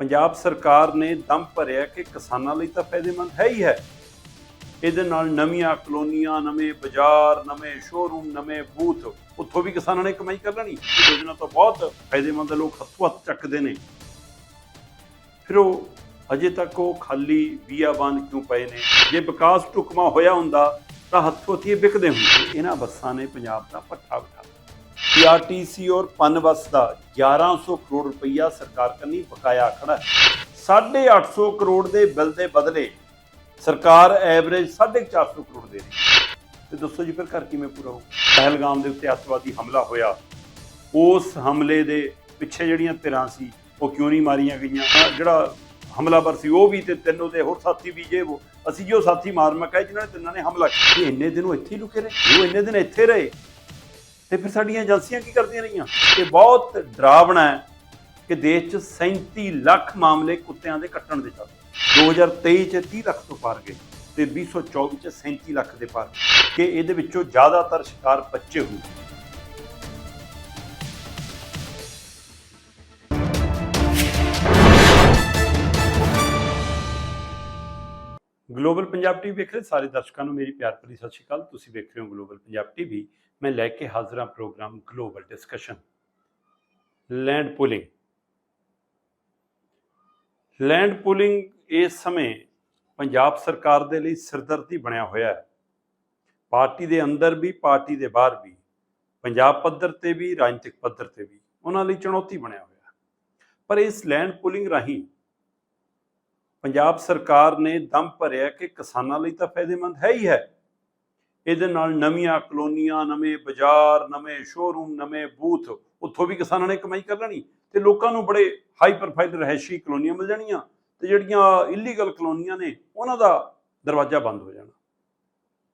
ਪੰਜਾਬ ਸਰਕਾਰ ਨੇ ਦਮ ਭਰਿਆ ਕਿ ਕਿਸਾਨਾਂ ਲਈ ਤਾਂ ਫਾਇਦੇਮੰਦ ਹੈ ਹੀ ਹੈ। ਇਹਦੇ ਨਾਲ ਨਵੀਆਂ ਕਲੋਨੀਆਂ ਨਵੇਂ ਬਾਜ਼ਾਰ ਨਵੇਂ ਸ਼ੋਰੂਮ ਨਵੇਂ ਬੂਥ ਉੱਥੋਂ ਵੀ ਕਿਸਾਨਾਂ ਨੇ ਕਮਾਈ ਕਰ ਲੈਣੀ। ਇਹ ਯੋਜਨਾ ਤਾਂ ਬਹੁਤ ਫਾਇਦੇਮੰਦ ਹੈ, ਲੋਕ ਹੱਥੋਂ ਹੱਥ ਚੱਕਦੇ ਨੇ। ਫਿਰ ਉਹ ਅਜੇ ਤੱਕ ਉਹ ਖਾਲੀ ਬੀਆਬਾਨ ਕਿਉਂ ਪਏ ਨੇ? ਜੇ ਵਿਕਾਸ ਟੁਕਮਾ ਹੋਇਆ ਹੁੰਦਾ ਤਾਂ ਹੱਥੋਂ ਹੱਥੀ ਇਹ ਵਿਕਦੇ ਹੁੰਦੇ। ਇਹਨਾਂ ਬੱਸਾਂ ਨੇ ਪੰਜਾਬ ਦਾ ਪੱਠਾ ਬਿਠਾ ਪੀਆਰਟੀਸੀ ਔਰ ਪਨਬਸ ਦਾ 1100 ਕਰੋੜ ਰੁਪਈਆ ਸਰਕਾਰ ਕੰਨੀ ਬਕਾਇਆ ਖੜਾ ਹੈ। 850 ਕਰੋੜ ਦੇ ਬਿੱਲ ਦੇ ਬਦਲੇ ਸਰਕਾਰ ਐਵਰੇਜ 450 ਕਰੋੜ ਦੇ ਰਹੀ ਤੇ ਦੱਸੋ ਜੀ, ਫਿਰ ਘਰ ਕਿਵੇਂ ਪੂਰਾ ਹੋ ਪਹਿਲਗਾਮ ਦੇ ਉੱਤੇ ਅੱਤਵਾਦੀ ਹਮਲਾ ਹੋਇਆ। ਉਸ ਹਮਲੇ ਦੇ ਪਿੱਛੇ ਜਿਹੜੀਆਂ ਧਿਰਾਂ ਸੀ, ਉਹ ਕਿਉਂ ਨਹੀਂ ਮਾਰੀਆਂ ਗਈਆਂ? ਜਿਹੜਾ ਹਮਲਾਵਰ ਸੀ, ਉਹ ਵੀ ਤੇ ਤਿੰਨ ਉਹਦੇ ਹੋਰ ਸਾਥੀ ਵੀ ਜੇ ਉਹ। ਅਸੀਂ ਜੋ ਸਾਥੀ ਮਾਰ ਮਕਾਏ ਜਿਨ੍ਹਾਂ ਨੇ ਤਿੰਨਾਂ ਨੇ ਹਮਲਾ ਕੀਤਾ ਇੰਨੇ ਦਿਨ ਉਹ ਇੱਥੇ ਹੀ ਲੁਕੇ ਰਹੇ? ਉਹ ਇੰਨੇ ਦਿਨ ਇੱਥੇ ਰਹੇ? ਤੇ ਫਿਰ ਸਾਡੀਆਂ ਏਜੰਸੀਆਂ ਕੀ ਕਰਦੀਆਂ ਰਹੀਆਂ? ਇਹ ਬਹੁਤ ਡਰਾਵਣਾ ਹੈ ਕਿ ਦੇਸ਼ 'ਚ 37 ਲੱਖ ਮਾਮਲੇ ਕੁੱਤਿਆਂ ਦੇ ਕੱਟਣ ਦੇ ਚੱਲਦੇ 2023 'ਚ 30 ਲੱਖ ਤੋਂ ਪਾਰ ਗਏ ਤੇ 2024 'ਚ 37 ਲੱਖ ਦੇ ਪਾਰ ਕਿ ਇਹਦੇ ਵਿੱਚੋਂ ਜ਼ਿਆਦਾਤਰ ਸ਼ਿਕਾਰ ਬੱਚੇ ਹੋਏ। ਗਲੋਬਲ ਪੰਜਾਬ ਟੀਵੀ ਵੇਖ ਰਹੇ ਸਾਰੇ ਦਰਸ਼ਕਾਂ ਨੂੰ ਮੇਰੀ ਪਿਆਰ ਭਰੀ ਸਤਿ ਸ਼੍ਰੀ ਅਕਾਲ। ਤੁਸੀਂ ਵੇਖ ਰਹੇ ਹੋ ਗਲੋਬਲ ਪੰਜਾਬ ਟੀਵੀ। ਮੈਂ ਲੈ ਕੇ ਹਾਜ਼ਰ ਹਾਂ programme global discussion. Land pooling. Land pooling ਇਸ ਸਮੇਂ ਪੰਜਾਬ ਸਰਕਾਰ ਦੇ ਲਈ ਸਿਰਦਰਦੀ ਬਣਿਆ ਹੋਇਆ ਹੈ। ਪਾਰਟੀ ਦੇ ਅੰਦਰ ਵੀ, ਪਾਰਟੀ ਦੇ ਬਾਹਰ ਵੀ, ਪੰਜਾਬ ਪੱਧਰ ਤੇ ਵੀ, ਰਾਜਨੀਤਿਕ ਪੱਧਰ ਤੇ ਵੀ ਉਹਨਾਂ ਲਈ ਚੁਣੌਤੀ ਬਣਿਆ ਹੋਇਆ ਹੈ। ਪਰ ਇਸ ਲੈਂਡ ਪੂਲਿੰਗ ਰਾਹੀਂ ਪੰਜਾਬ ਸਰਕਾਰ ਨੇ ਦਮ ਭਰਿਆ ਕਿ ਕਿਸਾਨਾਂ ਲਈ ਤਾਂ ਫਾਇਦੇਮੰਦ ਹੈ ਹੀ ਹੈ। ਇਹਦੇ ਨਾਲ ਨਵੀਆਂ ਕਲੋਨੀਆਂ, ਨਵੇਂ ਬਾਜ਼ਾਰ, ਨਵੇਂ ਸ਼ੋਰੂਮ ਨਵੇਂ ਬੂਥ ਉੱਥੋਂ ਵੀ ਕਿਸਾਨਾਂ ਨੇ ਕਮਾਈ ਕਰ ਲੈਣੀ ਤੇ ਲੋਕਾਂ ਨੂੰ ਬੜੇ ਹਾਈ ਪ੍ਰੋਫਾਈਲ ਰਹਿਸ਼ੀ ਕਲੋਨੀਆਂ ਮਿਲ ਜਾਣੀਆਂ ਤੇ ਜਿਹੜੀਆਂ ਇਲੀਗਲ ਕਲੋਨੀਆਂ ਨੇ, ਉਹਨਾਂ ਦਾ ਦਰਵਾਜ਼ਾ ਬੰਦ ਹੋ ਜਾਣਾ।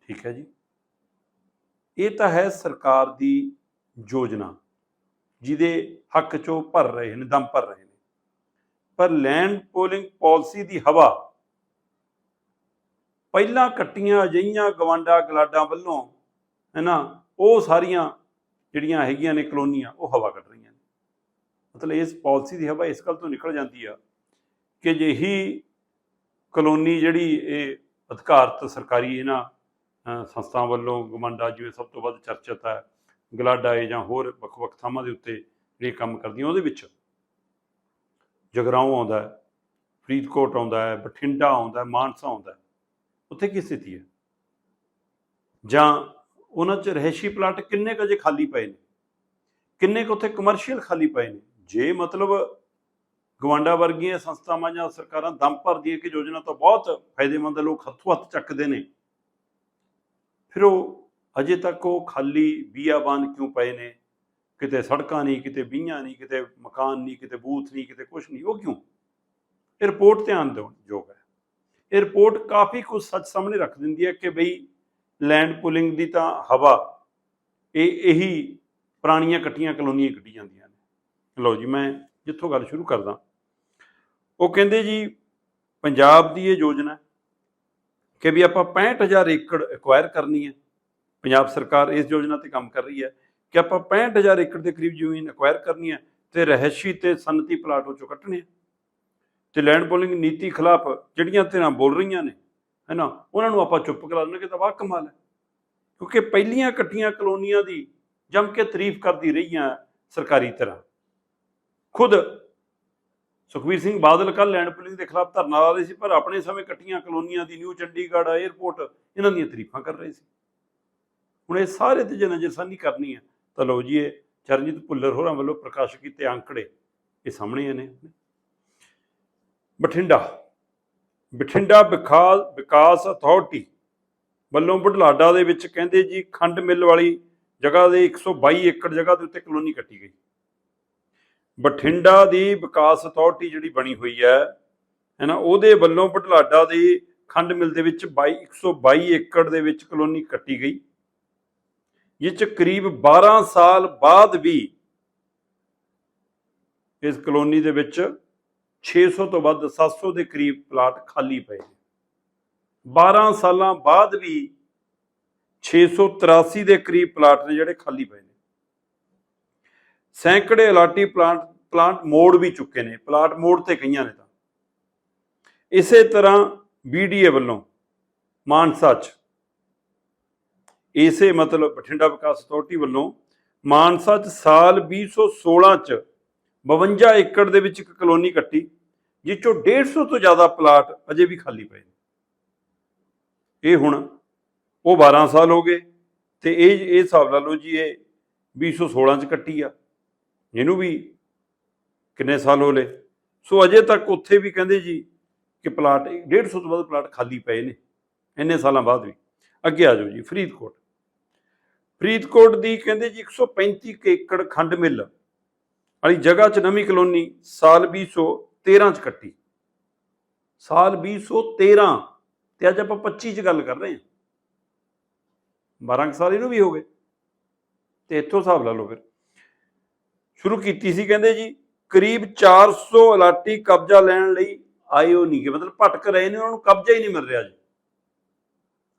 ਠੀਕ ਹੈ ਜੀ? ਇਹ ਤਾਂ ਹੈ ਸਰਕਾਰ ਦੀ ਯੋਜਨਾ, ਜਿਹਦੇ ਹੱਕ ਚੋਂ ਭਰ ਰਹੇ ਨੇ, ਦਮ ਭਰ ਰਹੇ ਨੇ। ਪਰ ਲੈਂਡ ਪੋਲਿੰਗ ਪਾਲਿਸੀ ਦੀ ਹਵਾ ਪਹਿਲਾਂ ਕੱਟੀਆਂ ਅਜਈਆਂ ਗਵਾਂਡਾ ਗਲਾਡਾਂ ਵੱਲੋਂ, ਹੈਨਾ, ਉਹ ਸਾਰੀਆਂ ਜਿਹੜੀਆਂ ਹੈਗੀਆਂ ਨੇ ਕਲੋਨੀਆਂ, ਉਹ ਹਵਾ ਕੱਢ ਰਹੀਆਂ ਨੇ। ਮਤਲਬ ਇਸ ਪਾਲਿਸੀ ਦੀ ਹਵਾ ਇਸ ਗੱਲ ਤੋਂ ਨਿਕਲ ਜਾਂਦੀ ਆ ਕਿ ਜਿਹੀ ਕਲੋਨੀ ਜਿਹੜੀ ਇਹ ਅਧਿਕਾਰਤ ਸਰਕਾਰੀ ਇਹਨਾਂ ਸੰਸਥਾਵਾਂ ਵੱਲੋਂ ਗਵਾਂਡਾ ਜਿਵੇਂ ਸਭ ਤੋਂ ਵੱਧ ਚਰਚਿਤ ਹੈ, ਗਲਾਡਾ ਹੈ ਜਾਂ ਹੋਰ ਵੱਖ-ਵੱਖ ਥਾਵਾਂ ਦੇ ਉੱਤੇ ਜਿਹੜੇ ਕੰਮ ਕਰਦੀਆਂ, ਉਹਦੇ ਵਿੱਚ ਜਗਰਾਉਂ ਆਉਂਦਾ ਫਰੀਦਕੋਟ ਆਉਂਦਾ ਹੈ, ਬਠਿੰਡਾ ਆਉਂਦਾ ਮਾਨਸਾ ਆਉਂਦਾ ਉੱਥੇ ਕੀ ਸਥਿਤੀ ਹੈ? ਜਾਂ ਉਹਨਾਂ 'ਚ ਰਹਿਸ਼ੀ ਪਲਾਟ ਕਿੰਨੇ ਕੁ ਅਜੇ ਖਾਲੀ ਪਏ ਨੇ? ਕਿੰਨੇ ਕੁ ਉੱਥੇ ਕਮਰਸ਼ੀਅਲ ਖਾਲੀ ਪਏ ਨੇ? ਜੇ ਮਤਲਬ ਗਵਾਂਡਾ ਵਰਗੀਆਂ ਸੰਸਥਾਵਾਂ ਜਾਂ ਸਰਕਾਰਾਂ ਦਮ ਭਰਦੀਆਂ ਕਿ ਯੋਜਨਾ ਤਾਂ ਬਹੁਤ ਫਾਇਦੇਮੰਦ ਹੈ, ਲੋਕ ਹੱਥੋਂ ਹੱਥ ਚੱਕਦੇ ਨੇ, ਫਿਰ ਉਹ ਅਜੇ ਤੱਕ ਉਹ ਖਾਲੀ ਬੀਆਬਾਨ ਕਿਉਂ ਪਏ ਨੇ? ਕਿਤੇ ਸੜਕਾਂ ਨਹੀਂ, ਕਿਤੇ ਬੀਆਂ ਨਹੀਂ, ਕਿਤੇ ਮਕਾਨ ਨਹੀਂ, ਕਿਤੇ ਬੂਥ ਨਹੀਂ, ਕਿਤੇ ਕੁਝ ਨਹੀਂ, ਉਹ ਕਿਉਂ? ਇਹ ਰਿਪੋਰਟ ਧਿਆਨ ਦਿਓ ਯੋਗ ਹੈ। ਇਹ ਰਿਪੋਰਟ ਕਾਫੀ ਕੁਝ ਸੱਚ ਸਾਹਮਣੇ ਰੱਖ ਦਿੰਦੀ ਹੈ ਕਿ ਬਈ ਲੈਂਡ ਪੁਲਿੰਗ ਦੀ ਤਾਂ ਹਵਾ, ਇਹ, ਇਹੀ ਪੁਰਾਣੀਆਂ ਕੱਟੀਆਂ ਕਲੋਨੀਆਂ ਕੱਢੀ ਜਾਂਦੀਆਂ ਨੇ। ਲਓ ਜੀ, ਮੈਂ ਜਿੱਥੋਂ ਗੱਲ ਸ਼ੁਰੂ ਕਰਦਾ। ਉਹ ਕਹਿੰਦੇ ਜੀ, ਪੰਜਾਬ ਦੀ ਇਹ ਯੋਜਨਾ ਕਿ ਵੀ ਆਪਾਂ 65000 ਏਕੜ ਐਕਵਾਇਰ ਕਰਨੀ ਹੈ। ਪੰਜਾਬ ਸਰਕਾਰ ਇਸ ਯੋਜਨਾ ਤੇ ਕੰਮ ਕਰ ਰਹੀ ਹੈ ਕਿ ਆਪਾਂ 65000 ਏਕੜ ਦੇ ਕਰੀਬ ਜ਼ਮੀਨ ਐਕਵਾਇਰ ਕਰਨੀ ਹੈ ਤੇ ਰਹਿਸ਼ੀ ਤੇ ਸਨਤੀ ਪਲਾਟ ਉਹ ਕੱਟਣੇ ਆ। ਤੇ ਲੈਂਡ ਪੋਲਿੰਗ ਨੀਤੀ ਖਿਲਾਫ ਜਿਹੜੀਆਂ ਧਿਰਾਂ ਬੋਲ ਰਹੀਆਂ ਨੇ, ਹੈਨਾ, ਉਹਨਾਂ ਨੂੰ ਆਪਾਂ ਚੁੱਪ ਕਰਾ ਦੇਣਾ ਕਿ ਤਾਂ ਵਾਹ ਕਮਾਲ ਹੈ। ਕਿਉਂਕਿ ਪਹਿਲੀਆਂ ਕੱਟੀਆਂ ਕਲੋਨੀਆਂ ਦੀ ਜੰਮ ਕੇ ਤਾਰੀਫ ਕਰਦੀ ਰਹੀਆਂ ਸਰਕਾਰੀ ਧਿਰਾਂ। ਖੁਦ ਸੁਖਬੀਰ ਸਿੰਘ ਬਾਦਲ ਕੱਲ ਲੈਂਡ ਪੋਲਿੰਗ ਦੇ ਖਿਲਾਫ ਧਰਨਾ ਲਾ ਰਹੇ ਸੀ, ਪਰ ਆਪਣੇ ਸਮੇਂ ਕੱਟੀਆਂ ਕਲੋਨੀਆਂ ਦੀ ਨਿਊ ਚੰਡੀਗੜ੍ਹ 에ਅਰਪੋਰਟ ਇਹਨਾਂ ਦੀਆਂ ਤਾਰੀਫਾਂ ਕਰ ਰਹੇ ਸੀ। ਹੁਣ ਇਹ ਸਾਰੇ ਤੇ ਜੇ ਨਜ਼ਰਸਾਨੀ ਕਰਨੀ ਹੈ। ਤਾਂ ਲਓ ਜੀ, ਇਹ ਚਰਨਜੀਤ ਭੁੱਲਰ ਹੋਰਾਂ ਵੱਲੋਂ ਪ੍ਰਕਾਸ਼ਿਤ ਕੀਤੇ ਅੰਕੜੇ ਇਹ ਸਾਹਮਣੇ ਨੇ। ਬਠਿੰਡਾ। ਬਠਿੰਡਾ ਵਿਕਾਸ ਵਿਕਾਸ ਅਥਾਰਟੀ ਵੱਲੋਂ ਬੁਢਲਾਡਾ ਦੇ ਵਿੱਚ ਕਹਿੰਦੇ ਜੀ ਖੰਡ ਮਿੱਲ ਵਾਲੀ ਜਗ੍ਹਾ ਦੇ 122 ਏਕੜ ਜਗ੍ਹਾ ਦੇ ਉੱਤੇ ਕਲੋਨੀ ਕੱਟੀ ਗਈ। ਬਠਿੰਡਾ ਦੀ ਵਿਕਾਸ ਅਥਾਰਟੀ ਜਿਹੜੀ ਬਣੀ ਹੋਈ ਹੈ, ਹੈਨਾ, ਉਹਦੇ ਵੱਲੋਂ ਬੁਢਲਾਡਾ ਦੀ ਖੰਡ ਮਿੱਲ ਦੇ ਵਿੱਚ 22 122 ਏਕੜ ਦੇ ਵਿੱਚ ਕਲੋਨੀ ਕੱਟੀ ਗਈ। ਜਿਸ ਚ ਕਰੀਬ 12 ਸਾਲ ਬਾਅਦ ਵੀ ਇਸ ਕਲੋਨੀ ਦੇ ਵਿੱਚ 600 ਤੋਂ ਵੱਧ 700 ਦੇ ਕਰੀਬ ਪਲਾਟ ਖਾਲੀ ਪਏ ਨੇ। 12 ਸਾਲਾਂ ਬਾਅਦ ਵੀ 683 ਦੇ ਕਰੀਬ ਪਲਾਟ ਨੇ ਜਿਹੜੇ ਖਾਲੀ ਪਏ ਨੇ। ਸੈਂਕੜੇ ਅਲਾਟੀ ਪਲਾਂਟ ਪਲਾਂਟ ਮੋੜ ਵੀ ਚੁੱਕੇ ਨੇ, ਪਲਾਟ ਮੋੜ ਤੇ ਕਈਆਂ ਨੇ ਤਾਂ। ਇਸੇ ਤਰ੍ਹਾਂ ਬੀਡੀਏ ਵੱਲੋਂ ਮਾਨਸਾ ਚ, ਇਸੇ ਮਤਲਬ ਬਠਿੰਡਾ ਵਿਕਾਸ ਅਥਾਰਟੀ ਵੱਲੋਂ ਮਾਨਸਾ ਚ ਸਾਲ 2016 ਚ 52 ਏਕੜ ਦੇ ਵਿੱਚ ਇੱਕ ਕਲੋਨੀ ਕੱਟੀ, ਜਿਸ ਚੋਂ 150 ਤੋਂ ਜ਼ਿਆਦਾ ਪਲਾਟ ਅਜੇ ਵੀ ਖਾਲੀ ਪਏ ਨੇ। ਇਹ ਹੁਣ ਉਹ 12 ਸਾਲ ਹੋ ਗਏ ਤੇ ਇਹ ਇਹ ਹਿਸਾਬ ਲਾ ਲਓ ਜੀ, ਇਹ 2016 ਚ ਕੱਟੀ ਆ। ਇਹਨੂੰ ਵੀ ਕਿੰਨੇ ਸਾਲ ਹੋ ਲਏ? ਸੋ ਅਜੇ ਤੱਕ ਉੱਥੇ ਵੀ ਕਹਿੰਦੇ ਜੀ ਕਿ ਪਲਾਟ 150 ਤੋਂ ਵੱਧ ਪਲਾਟ ਖਾਲੀ ਪਏ ਨੇ, ਇੰਨੇ ਸਾਲਾਂ ਬਾਅਦ ਵੀ। ਅੱਗੇ ਆ ਜਾਓ ਜੀ, ਫਰੀਦਕੋਟ। ਫਰੀਦਕੋਟ ਦੀ ਕਹਿੰਦੇ ਜੀ 135 ਕੁ ਏਕੜ ਖੰਡ ਮਿੱਲ ਵਾਲੀ ਜਗ੍ਹਾ 'ਚ ਨਵੀਂ ਕਲੋਨੀ ਸਾਲ 2013 'ਚ ਕੱਟੀ। ਸਾਲ 2013 ਤੇ ਅੱਜ ਆਪਾਂ 25 'ਚ ਗੱਲ ਕਰ ਰਹੇ ਹਾਂ। 12 ਸਾਲ ਇਹਨੂੰ ਵੀ ਹੋ ਗਏ। ਤੇ ਇੱਥੋਂ ਹਿਸਾਬ ਲਾ ਲਓ ਫਿਰ। ਸ਼ੁਰੂ ਕੀਤੀ ਸੀ ਕਹਿੰਦੇ ਜੀ, ਕਰੀਬ 400 ਅਲਾਟੀ ਕਬਜ਼ਾ ਲੈਣ ਲਈ ਆਏ ਉਹ ਨਹੀਂ ਕਿ ਮਤਲਬ ਭਟਕ ਰਹੇ ਨੇ, ਉਹਨਾਂ ਨੂੰ ਕਬਜ਼ਾ ਹੀ ਨਹੀਂ ਮਿਲ ਰਿਹਾ ਜੀ।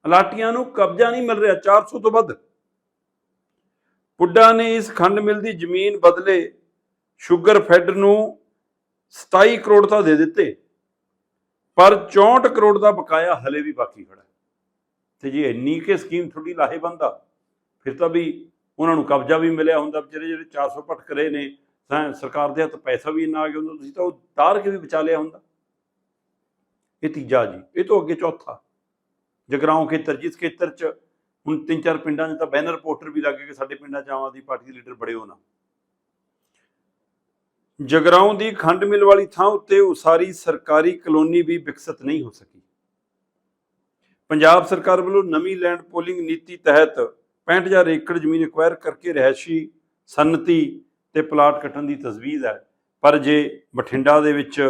ਅਲਾਟੀਆਂ ਨੂੰ ਕਬਜ਼ਾ ਨਹੀਂ ਮਿਲ ਰਿਹਾ 400 ਤੋਂ ਵੱਧ। ਪੁੱਡਾ ਨੇ ਇਸ ਖੰਡ ਮਿਲ ਦੀ ਜ਼ਮੀਨ ਬਦਲੇ ਸ਼ੂਗਰ ਫੈਡ ਨੂੰ 27 ਕਰੋੜ ਤਾਂ ਦੇ ਦਿੱਤੇ, ਪਰ 64 ਕਰੋੜ ਦਾ ਬਕਾਇਆ ਹਲੇ ਵੀ ਬਾਕੀ ਖੜਾ ਹੈ। ਤੇ ਜੀ ਇੰਨੀ ਕੇ ਸਕੀਮ ਥੋੜੀ ਲਾਹੇਵੰਦ ਆ, ਫਿਰ ਤਾਂ ਵੀ ਉਹਨਾਂ ਨੂੰ ਕਬਜ਼ਾ ਵੀ ਮਿਲਿਆ ਹੁੰਦਾ ਵਿਚਾਰੇ ਜਿਹੜੇ 400 ਭਟਕ ਰਹੇ ਨੇ, ਤਾਂ ਸਰਕਾਰ ਦੇ ਹੱਥ ਪੈਸਾ ਵੀ ਇੰਨਾ ਆ ਗਿਆ ਹੁੰਦਾ, ਤੁਸੀਂ ਤਾਂ ਉਹ ਤਾਰ ਕੇ ਵੀ ਬਚਾ ਲਿਆ ਹੁੰਦਾ। ਇਹ ਤੀਜਾ ਜੀ, ਇਹ ਤੋਂ ਅੱਗੇ ਚੌਥਾ। ਜਗਰਾਉਂ ਖੇਤਰ, ਜਿਸ ਖੇਤਰ 'ਚ ਹੁਣ ਤਿੰਨ ਚਾਰ ਪਿੰਡਾਂ 'ਚ ਤਾਂ ਬੈਨਰ ਪੋਸਟਰ ਵੀ ਲੱਗੇ ਕਿ ਸਾਡੇ ਪਿੰਡਾਂ 'ਚ ਆਮ ਆਦਮੀ ਪਾਰਟੀ ਦੇ ਲੀਡਰ ਬੜੇ ਹੋਣਾ। ਜਗਰਾਉਂ ਦੀ ਖੰਡ ਮਿਲ ਵਾਲੀ ਥਾਂ ਉੱਤੇ ਉਸਾਰੀ ਸਰਕਾਰੀ ਕਲੋਨੀ ਵੀ ਵਿਕਸਿਤ ਨਹੀਂ ਹੋ ਸਕੀ। ਪੰਜਾਬ ਸਰਕਾਰ ਵੱਲੋਂ ਨਵੀਂ ਲੈਂਡ ਪੋਲਿੰਗ ਨੀਤੀ ਤਹਿਤ 65000 ਏਕੜ ਜ਼ਮੀਨ ਐਕਵਾਇਰ ਕਰਕੇ ਰਹਿਸ਼ੀ ਸੰਨਤੀ ਤੇ ਪਲਾਟ ਕੱਟਣ ਦੀ ਤਜਵੀਜ਼ ਹੈ। ਪਰ ਜੇ ਬਠਿੰਡਾ ਦੇ ਵਿੱਚ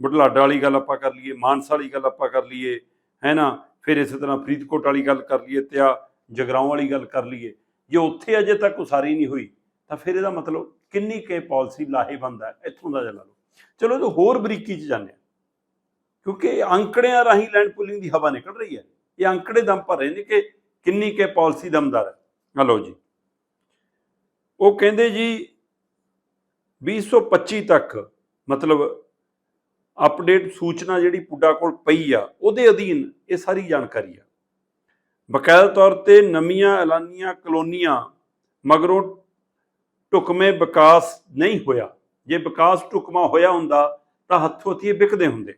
ਬੁਢਲਾਡਾ ਵਾਲੀ ਗੱਲ ਆਪਾਂ ਕਰ ਲਈਏ, ਮਾਨਸਾ ਵਾਲੀ ਗੱਲ ਆਪਾਂ ਕਰ ਲਈਏ ਹੈ ਨਾ ਫਿਰ ਇਸੇ ਤਰ੍ਹਾਂ ਫਰੀਦਕੋਟ ਵਾਲੀ ਗੱਲ ਕਰ ਲਈਏ ਤੇ ਆ ਜਗਰਾਉਂ ਵਾਲੀ ਗੱਲ ਕਰ ਲਈਏ। ਜੇ ਉੱਥੇ ਅਜੇ ਤੱਕ ਉਸਾਰੀ ਨਹੀਂ ਹੋਈ, ਤਾਂ ਫਿਰ ਇਹਦਾ ਮਤਲਬ ਕਿੰਨੀ ਕੇ ਪਾਲਿਸੀ ਲਾਹੇਵੰਦ ਹੈ, ਇੱਥੋਂ ਦਾ ਜਲਾ ਲਓ। ਚਲੋ ਜੋ ਹੋਰ ਬਰੀਕੀ 'ਚ ਜਾਂਦੇ ਹਾਂ। ਕਿਉਂਕਿ ਇਹ ਅੰਕੜਿਆਂ ਰਾਹੀਂ ਲੈਂਡ ਪੁਲਿੰਗ ਦੀ ਹਵਾ ਨਿਕਲ ਰਹੀ ਹੈ। ਇਹ ਅੰਕੜੇ ਦਮ ਭਰ ਰਹੇ ਨੇ ਕਿ ਕਿੰਨੀ ਕੇ ਪਾਲਿਸੀ ਦਮਦਾਰ ਹੈ। ਹਲੋ ਜੀ। ਉਹ ਕਹਿੰਦੇ ਜੀ 2025 ਤੱਕ ਮਤਲਬ ਅਪਡੇਟ ਸੂਚਨਾ ਜਿਹੜੀ ਪੁੱਡਾ ਕੋਲ ਪਈ ਆ, ਉਹਦੇ ਅਧੀਨ ਇਹ ਸਾਰੀ ਜਾਣਕਾਰੀ ਆ। ਬਕਾਇਦਾ ਤੌਰ ਤੇ ਨਵੀਆਂ ਐਲਾਨੀਆਂ, ਕਲੋਨੀਆਂ ਮਗਰੋਂ ਢੁਕਵੇਂ ਵਿਕਾਸ ਨਹੀਂ ਹੋਇਆ। ਜੇ ਵਿਕਾਸ ਢੁਕਮਾ ਹੋਇਆ ਹੁੰਦਾ, ਤਾਂ ਹੱਥੋਂ ਹੱਥੀ ਵਿਕਦੇ ਹੁੰਦੇ।